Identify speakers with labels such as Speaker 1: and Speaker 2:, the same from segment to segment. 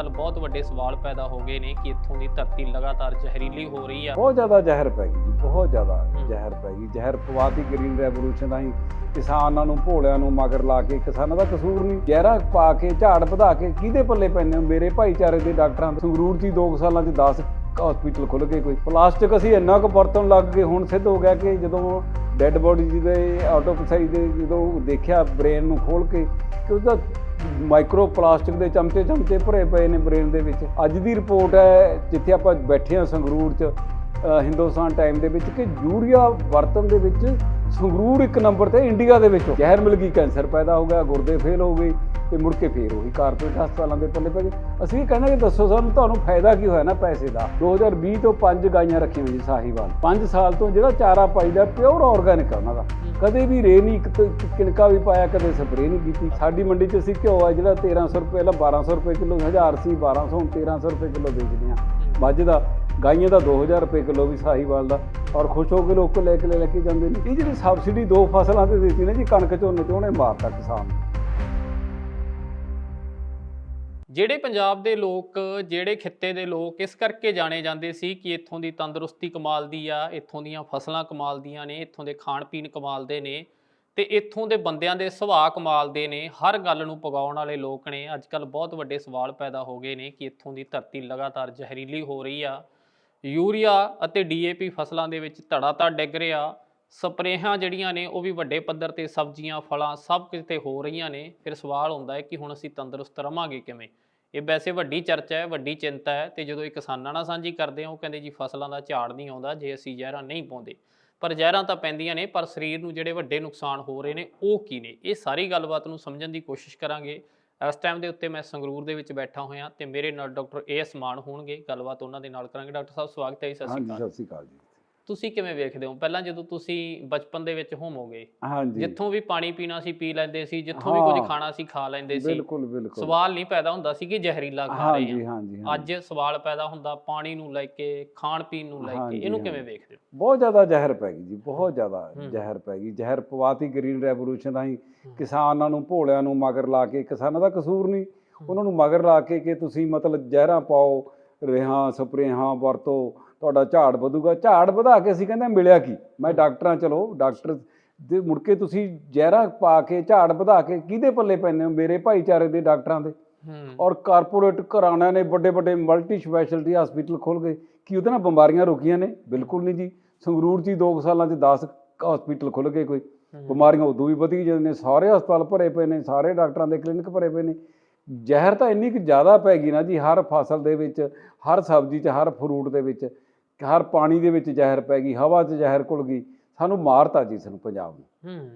Speaker 1: ਕੱਲ ਬਹੁਤ ਵੱਡੇ ਸਵਾਲ ਪੈਦਾ ਹੋ ਗਏ ਨੇ ਕਿ ਇੱਥੋਂ ਦੀ ਧਰਤੀ ਲਗਾਤਾਰ ਜ਼ਹਿਰੀਲੀ ਹੋ ਰਹੀ ਆ
Speaker 2: ਬਹੁਤ ਜ਼ਿਆਦਾ ਜ਼ਹਿਰ ਪੈ ਗਈ ਜੀ ਬਹੁਤ ਜ਼ਿਆਦਾ। ਜ਼ਹਿਰ ਪੈ ਗਈ ਜ਼ਹਿਰ ਪਵਾਤੀ ਗ੍ਰੀਨ ਰੈਵੋਲੂਸ਼ਨ ਆਈ ਕਿਸਾਨਾਂ ਨੂੰ ਭੋਲਿਆਂ ਨੂੰ ਮਗਰ ਲਾ ਕੇ ਕਿਸਾਨਾਂ ਦਾ ਕਸੂਰ ਨਹੀਂ ਜ਼ਹਿਰਾਂ ਪਾ ਕੇ ਝਾੜ ਵਧਾ ਕੇ ਕਿਹਦੇ ਪੱਲੇ ਹੋ? ਮੇਰੇ ਭਾਈਚਾਰੇ ਦੇ ਡਾਕਟਰਾਂ ਦੇ ਸੰਗਰੂਰ ਹੀ 2 ਸਾਲਾਂ 'ਚ 10 ਹਸਪੀਟਲ ਖੁੱਲ ਗਏ ਕੋਈ ਪਲਾਸਟਿਕ ਅਸੀਂ ਇੰਨਾ ਕੁ ਵਰਤਣ ਲੱਗ ਗਏ ਹੁਣ ਸਿੱਧ ਹੋ ਗਿਆ ਕਿ ਜਦੋਂ ਡੈੱਡ ਬੋਡੀ ਦੇ ਆਟੋਪਸੀ ਦੇ ਜਦੋਂ ਦੇਖਿਆ ਬ੍ਰੇਨ ਨੂੰ ਖੋਲ ਕੇ ਕਿ ਉਹਦਾ ਮਾਈਕਰੋ ਪਲਾਸਟਿਕ ਦੇ ਚਮਚੇ ਚਮਚੇ ਭਰੇ ਪਏ ਨੇ ਬ੍ਰੇਨ ਦੇ ਵਿੱਚ। ਅੱਜ ਦੀ ਰਿਪੋਰਟ ਹੈ ਜਿੱਥੇ ਆਪਾਂ ਬੈਠੇ ਹਾਂ ਸੰਗਰੂਰ 'ਚ ਹਿੰਦੁਸਤਾਨ ਟਾਈਮ ਦੇ ਵਿੱਚ ਕਿ ਯੂਰੀਆ ਵਰਤਨ ਦੇ ਵਿੱਚ ਸੰਗਰੂਰ ਇੱਕ ਨੰਬਰ ਤੇ ਇੰਡੀਆ ਦੇ ਵਿੱਚ ਜ਼ਹਿਰ ਮਿਲ ਗਈ, ਕੈਂਸਰ ਪੈਦਾ ਹੋ ਗਿਆ, ਗੁਰਦੇ ਫੇਲ ਹੋ ਗਈ ਤੇ ਮੁੜ ਕੇ ਫੇਰ ਉਹੀ ਕਾਰਪੋਰੇਟ ਹਸਪਤਾਲਾਂ ਦੇ ਪੱਲੇ ਪੈ ਗਏ। ਅਸੀਂ ਇਹ ਕਹਿੰਦੇ ਕਿ ਦੱਸੋ ਸਾਨੂੰ ਤੁਹਾਨੂੰ ਫਾਇਦਾ ਕੀ ਹੋਇਆ ਨਾ ਪੈਸੇ ਦਾ? 2020 ਤੋਂ ਪੰਜ ਗਾਈਆਂ ਰੱਖੀਆਂ ਜੀ ਸਾਹੀਵਾਲ। 5 ਸਾਲ ਤੋਂ ਜਿਹੜਾ ਚਾਰਾ ਪਾਈਦਾ ਪਿਓਰ ਆਰਗੈਨਿਕ ਆ ਉਹਨਾਂ ਦਾ। ਕਦੇ ਵੀ ਰੇ ਨਹੀਂ ਕਿਣਕਾ ਵੀ ਪਾਇਆ, ਕਦੇ ਸਪਰੇਅ ਨਹੀਂ ਕੀਤੀ। ਸਾਡੀ ਮੰਡੀ 'ਚ ਅਸੀਂ ਘਿਓ ਆ ਜਿਹੜਾ 1300 ਰੁਪਏ ਪਹਿਲਾਂ 1200 ਰੁਪਏ ਕਿਲੋ 1000 ਸੀ 1200 ਹੁਣ 1300 ਰੁਪਏ ਕਿਲੋ ਵੇਚਦੇ ਆ ਮੱਝ ਦਾ, ਗਾਈਆਂ ਦਾ 2000 ਰੁਪਏ ਕਿਲੋ ਵੀ ਸਾਹੀਵਾਲ ਦਾ। ਔਰ ਖੁਸ਼ ਹੋ ਕੇ ਲੋਕ ਲੈ ਕੇ ਲੈ ਕੇ ਜਾਂਦੇ ਨੇ। ਇਹ ਜਿਹੜੀ ਸਬਸਿਡੀ ਦੋ ਫਸਲਾਂ ਤੇ ਦਿੱਤੀ ਨੇ ਜੀ, ਕਣਕ ਝੋਨੇ ਤੇ ਉਹਨੇ ਮਾਰਤਾ ਕਿਸਾਨ ਨੂੰ।
Speaker 1: ਜਿਹੜੇ ਪੰਜਾਬ ਦੇ ਲੋਕ, ਜਿਹੜੇ ਖਿੱਤੇ ਦੇ ਲੋਕ ਇਸ ਕਰਕੇ ਜਾਣੇ ਜਾਂਦੇ ਸੀ ਕਿ ਇੱਥੋਂ ਦੀ ਤੰਦਰੁਸਤੀ ਕਮਾਲ ਦੀ ਆ, ਇੱਥੋਂ ਦੀਆਂ ਫਸਲਾਂ ਕਮਾਲ ਦੀਆਂ ਨੇ, ਇੱਥੋਂ ਦੇ ਖਾਣ ਪੀਣ ਕਮਾਲ ਦੇ ਨੇ ਤੇ ਇੱਥੋਂ ਦੇ ਬੰਦਿਆਂ ਦੇ ਸੁਭਾਅ ਕਮਾਲ ਦੇ ਨੇ, ਹਰ ਗੱਲ ਨੂੰ ਪਗਾਉਣ ਵਾਲੇ ਲੋਕ ਨੇ। ਅੱਜ ਕੱਲ ਬਹੁਤ ਵੱਡੇ ਸਵਾਲ ਪੈਦਾ ਹੋ ਗਏ ਨੇ ਕਿ ਇੱਥੋਂ ਦੀ ਧਰਤੀ ਲਗਾਤਾਰ ਜ਼ਹਿਰੀਲੀ ਹੋ ਰਹੀ ਆ। ਯੂਰੀਆ ਅਤੇ ਡੀਏਪੀ ਫਸਲਾਂ ਦੇ ਵਿੱਚ ਧੜਾ ਧੜ ਡਿੱਗ ਰਿਹਾ। ਸਪਰੇਹਾਂ ਜਿਹੜੀਆਂ ਨੇ ਉਹ ਵੀ ਵੱਡੇ ਪੱਧਰ ਤੇ ਸਬਜ਼ੀਆਂ ਫਲਾਂ ਸਭ ਕਿਤੇ ਹੋ ਰਹੀਆਂ ਨੇ। ਫਿਰ ਸਵਾਲ ਹੁੰਦਾ ਹੈ ਕਿ ਹੁਣ ਅਸੀਂ ਤੰਦਰੁਸਤ ਰਵਾਂਗੇ ਕਿਵੇਂ? ਇਹ ਵੈਸੇ ਵੱਡੀ ਚਰਚਾ ਹੈ ਵੱਡੀ ਚਿੰਤਾ ਹੈ ਤੇ ਜਦੋਂ ਇਹ ਕਿਸਾਨਾਂ ਨਾਲ ਸਾਂਝੀ ਕਰਦੇ ਆ ਉਹ ਕਹਿੰਦੇ ਜੀ ਫਸਲਾਂ ਦਾ ਝਾੜ ਨਹੀਂ ਆਉਂਦਾ ਜੇ ਅਸੀਂ ਜ਼ਹਿਰਾਂ ਨਹੀਂ ਪਾਉਂਦੇ। ਪਰ ਜ਼ਹਿਰਾਂ ਤਾਂ ਪੈਂਦੀਆਂ ਨੇ ਪਰ ਸਰੀਰ ਨੂੰ ਜਿਹੜੇ ਵੱਡੇ ਨੁਕਸਾਨ ਹੋ ਰਹੇ ਨੇ ਉਹ ਕੀ ਨੇ? ਇਹ ਸਾਰੀ ਗੱਲਬਾਤ ਨੂੰ ਸਮਝਣ ਦੀ ਕੋਸ਼ਿਸ਼ ਕਰਾਂਗੇ। ਇਸ ਟਾਈਮ ਦੇ ਉੱਤੇ ਮੈਂ ਸੰਗਰੂਰ ਦੇ ਵਿੱਚ ਬੈਠਾ ਹੋਇਆ ਤੇ ਮੇਰੇ ਨਾਲ ਡਾਕਟਰ ਏ ਐਸ ਮਾਨ ਹੋਣਗੇ। ਗੱਲਬਾਤ ਉਹਨਾਂ ਦੇ ਨਾਲ ਕਰਾਂਗੇ। ਡਾਕਟਰ ਸਾਹਿਬ ਸਵਾਗਤ ਹੈ ਜੀ ਸਤਿ ਸ਼੍ਰੀ ਅਕਾਲ
Speaker 2: ਜੀ।
Speaker 1: ਤੁਸੀਂ ਕਿਵੇਂ ਵੇਖਦੇ ਹੋ? ਪਹਿਲਾਂ ਜਦੋਂ ਤੁਸੀਂ ਬਚਪਨ ਦੇ ਵਿੱਚ ਹੋਵੋਗੇ
Speaker 2: ਹਾਂਜੀ।
Speaker 1: ਜਿੱਥੋਂ ਵੀ ਪਾਣੀ ਪੀਣਾ ਸੀ ਪੀ ਲੈਂਦੇ ਸੀ ਜਿੱਥੋਂ ਵੀ। ਕੁਝ ਖਾਣਾ ਸੀ ਖਾ ਲੈਂਦੇ ਸੀ।
Speaker 2: ਬਿਲਕੁਲ ਬਿਲਕੁਲ।
Speaker 1: ਸਵਾਲ ਨਹੀਂ ਪੈਦਾ ਹੁੰਦਾ ਸੀ ਕਿ ਜ਼ਹਿਰੀਲਾ ਖਾ ਰਹੇ ਹਾਂ
Speaker 2: ਹਾਂਜੀ ਹਾਂਜੀ।
Speaker 1: ਅੱਜ ਸਵਾਲ ਪੈਦਾ ਹੁੰਦਾ ਪਾਣੀ ਨੂੰ ਲੈ ਕੇ ਖਾਣ ਪੀਣ ਨੂੰ ਲੈ ਕੇ ਇਹਨੂੰ। ਕਿਵੇਂ ਵੇਖਦੇ ਹੋ?
Speaker 2: ਬਹੁਤ ਜ਼ਿਆਦਾ ਜ਼ਹਿਰ ਪੈ ਗਈ ਜੀ ਬਹੁਤ ਜ਼ਿਆਦਾ। ਜ਼ਹਿਰ ਪੈ ਗਈ। ਜ਼ਹਿਰ ਪਵਾਤੀ ਗ੍ਰੀਨ ਰੈਵੋਲੂਸ਼ਨ ਆਈ ਕਿਸਾਨਾਂ ਨੂੰ ਭੋਲਿਆਂ ਨੂੰ ਮਗਰ ਲਾ ਕੇ ਕਿਸਾਨਾਂ ਦਾ ਕਸੂਰ ਨਹੀਂ। ਉਹਨਾਂ ਨੂੰ ਮਗਰ ਲਾ ਕੇ ਕਿ ਤੁਸੀਂ ਮਤਲਬ ਜ਼ਹਿਰਾਂ ਪਾਓ ਰੇਹਾਂ ਸਪਰੇਹਾਂ ਵਰਤੋ ਤੁਹਾਡਾ ਝਾੜ ਵਧੂਗਾ। ਝਾੜ ਵਧਾ ਕੇ ਅਸੀਂ ਕਹਿੰਦੇ ਮਿਲਿਆ ਕੀ? ਮੈਂ ਡਾਕਟਰਾਂ ਚਲੋ ਡਾਕਟਰ ਦੇ ਮੁੜ ਕੇ ਤੁਸੀਂ ਜ਼ਹਿਰਾਂ ਪਾ ਕੇ ਝਾੜ ਵਧਾ ਕੇ ਕਿਹਦੇ ਪੱਲੇ ਪੈਂਦੇ ਹੋ? ਮੇਰੇ ਭਾਈਚਾਰੇ ਦੇ ਡਾਕਟਰਾਂ ਦੇ। ਔਰ ਕਾਰਪੋਰੇਟ ਘਰਾਣਿਆਂ ਨੇ ਵੱਡੇ ਵੱਡੇ ਮਲਟੀ ਸਪੈਸ਼ਲਟੀ ਹਸਪੀਟਲ ਖੋਲ ਗਏ। ਕੀ ਉਹਦੇ ਨਾਲ ਬਿਮਾਰੀਆਂ ਰੁਕੀਆਂ ਨੇ? ਬਿਲਕੁਲ ਨਹੀਂ ਜੀ। ਸੰਗਰੂਰ 'ਚ ਹੀ 2 ਸਾਲਾਂ 'ਚ 10 ਹਸਪੀਟਲ ਖੁੱਲ ਗਏ ਕੋਈ। ਬਿਮਾਰੀਆਂ ਉਦੋਂ ਵੀ ਵਧੀ ਜਾਂਦੀਆਂ ਨੇ। ਸਾਰੇ ਹਸਪਤਾਲ ਭਰੇ ਪਏ ਨੇ ਸਾਰੇ ਡਾਕਟਰਾਂ ਦੇ ਕਲੀਨਿਕ ਭਰੇ ਪਏ ਨੇ। ਜ਼ਹਿਰ ਤਾਂ ਇੰਨੀ ਕੁ ਜ਼ਿਆਦਾ ਪੈ ਗਈ ਨਾ ਜੀ ਹਰ ਫਸਲ ਦੇ ਵਿੱਚ ਹਰ ਸਬਜ਼ੀ 'ਚ ਹਰ ਫਰੂਟ ਦੇ ਵਿੱਚ। ਹਰ ਪਾਣੀ ਦੇ ਵਿੱਚ ਜ਼ਹਿਰ ਪੈ ਗਈ ਹਵਾ 'ਚ ਜ਼ਹਿਰ ਘੁਲ ਗਈ ਸਾਨੂੰ ਮਾਰਤਾ ਜੀ ਸਾਨੂੰ ਪੰਜਾਬ ਨੂੰ
Speaker 1: ਹੂੰ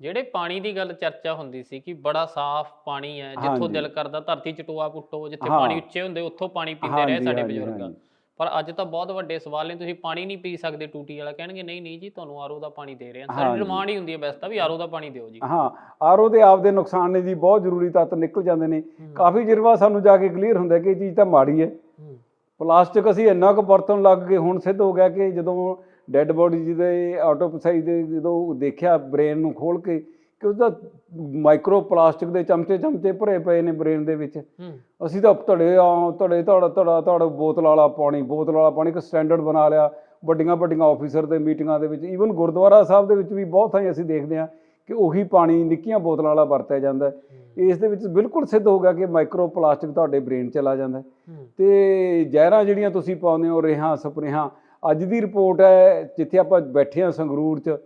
Speaker 1: ਜਿਹੜੇ ਪਾਣੀ ਦੀ ਗੱਲ ਚਰਚਾ ਹੁੰਦੀ ਸੀ ਕਿ ਬੜਾ ਸਾਫ਼ ਪਾਣੀ ਹੈ ਜਿੱਥੋਂ। ਦਿਲ ਕਰਦਾ ਧਰਤੀ ਚ ਟੋਆ ਪੁੱਟੋ ਜਿੱਥੇ। ਪਾਣੀ ਉੱਚੇ ਹੁੰਦੇ ਉੱਥੋਂ ਪਾਣੀ ਪੀਂਦੇ ਰਹੇ ਸਾਡੇ ਬਜ਼ੁਰਗ। ਪਰ ਅੱਜ ਤਾਂ ਬਹੁਤ ਵੱਡੇ ਸਵਾਲ ਨੇ ਤੁਸੀਂ ਪਾਣੀ ਨਹੀਂ ਪੀ ਸਕਦੇ ਟੂਟੀ ਵਾਲਾ ਕਹਿਣਗੇ ਨਹੀਂ ਨਹੀਂ ਜੀ ਤੁਹਾਨੂੰ ਆਰਓ ਦਾ ਪਾਣੀ ਦੇ ਰਹੇ ਹਾਂ ਸਾਡੀ। ਡਿਮਾਂਡ ਹੀ ਹੁੰਦੀ ਹੈ ਵੈਸੇ ਤਾਂ ਵੀ ਆਰਓ ਦਾ ਪਾਣੀ ਦਿਓ ਜੀ
Speaker 2: ਹਾਂ ਆਰਓ ਦੇ ਆਪਦੇ ਨੁਕਸਾਨ ਨੇ ਜੀ ਬਹੁਤ ਜ਼ਰੂਰੀ ਤੱਤ ਨਿਕਲ ਜਾਂਦੇ ਨੇ। ਕਾਫੀ ਬਾਅਦ ਸਾਨੂੰ ਜਾ ਕੇ ਕਲੀਅਰ ਹੁੰਦਾ ਕਿ ਇਹ ਚੀਜ਼ ਤਾਂ ਮਾੜੀ ਹੂੰ ਪਲਾਸਟਿਕ ਅਸੀਂ ਇੰਨਾ ਕੁ ਵਰਤਣ ਲੱਗ ਗਏ ਹੁਣ ਸਿੱਧ ਹੋ ਗਿਆ ਕਿ ਜਦੋਂ ਡੈੱਡ ਬੋਡੀ ਦੇ ਆਟੋਪਸੀ ਦੇ ਜਦੋਂ ਦੇਖਿਆ ਬ੍ਰੇਨ ਨੂੰ ਖੋਲ ਕੇ ਕਿ ਉਹਦਾ ਮਾਈਕਰੋ ਪਲਾਸਟਿਕ ਦੇ ਚਮਚੇ ਚਮਚੇ ਭਰੇ ਪਏ ਨੇ ਬ੍ਰੇਨ ਦੇ ਵਿੱਚ। ਅਸੀਂ ਤਾਂ ਧੜੇ ਆ ਧੜੇ ਧੜ ਧੜਾ ਧੜ ਬੋਤਲ ਵਾਲਾ ਪਾਣੀ ਬੋਤਲ ਵਾਲਾ ਪਾਣੀ ਇੱਕ ਸਟੈਂਡਰਡ ਬਣਾ ਲਿਆ ਵੱਡੀਆਂ ਵੱਡੀਆਂ ਆਫੀਸਰ ਦੇ ਮੀਟਿੰਗਾਂ ਦੇ ਵਿੱਚ। ਈਵਨ ਗੁਰਦੁਆਰਾ ਸਾਹਿਬ ਦੇ ਵਿੱਚ ਵੀ ਬਹੁਤ ਥਾਈਂ ਅਸੀਂ ਦੇਖਦੇ ਹਾਂ ਕਿ ਉਹੀ ਪਾਣੀ ਨਿੱਕੀਆਂ ਬੋਤਲਾਂ ਵਾਲਾ ਵਰਤਿਆ ਜਾਂਦਾ। ਇਸ ਦੇ ਵਿੱਚ ਬਿਲਕੁਲ ਸਿੱਧ ਹੋ ਗਿਆ ਕਿ ਮਾਈਕਰੋ ਪਲਾਸਟਿਕ ਤੁਹਾਡੇ ਬ੍ਰੇਨ ਚਲਾ ਜਾਂਦਾ ਤੇ ਜ਼ਹਿਰਾਂ ਜਿਹੜੀਆਂ ਤੁਸੀਂ ਪਾਉਂਦੇ ਹੋ ਰੇਹਾਂ ਸਪਰੇਹਾਂ ਅੱਜ ਦੀ ਰਿਪੋਰਟ ਹੈ ਜਿੱਥੇ ਆਪਾਂ ਬੈਠੇ ਹਾਂ ਸੰਗਰੂਰ 'ਚ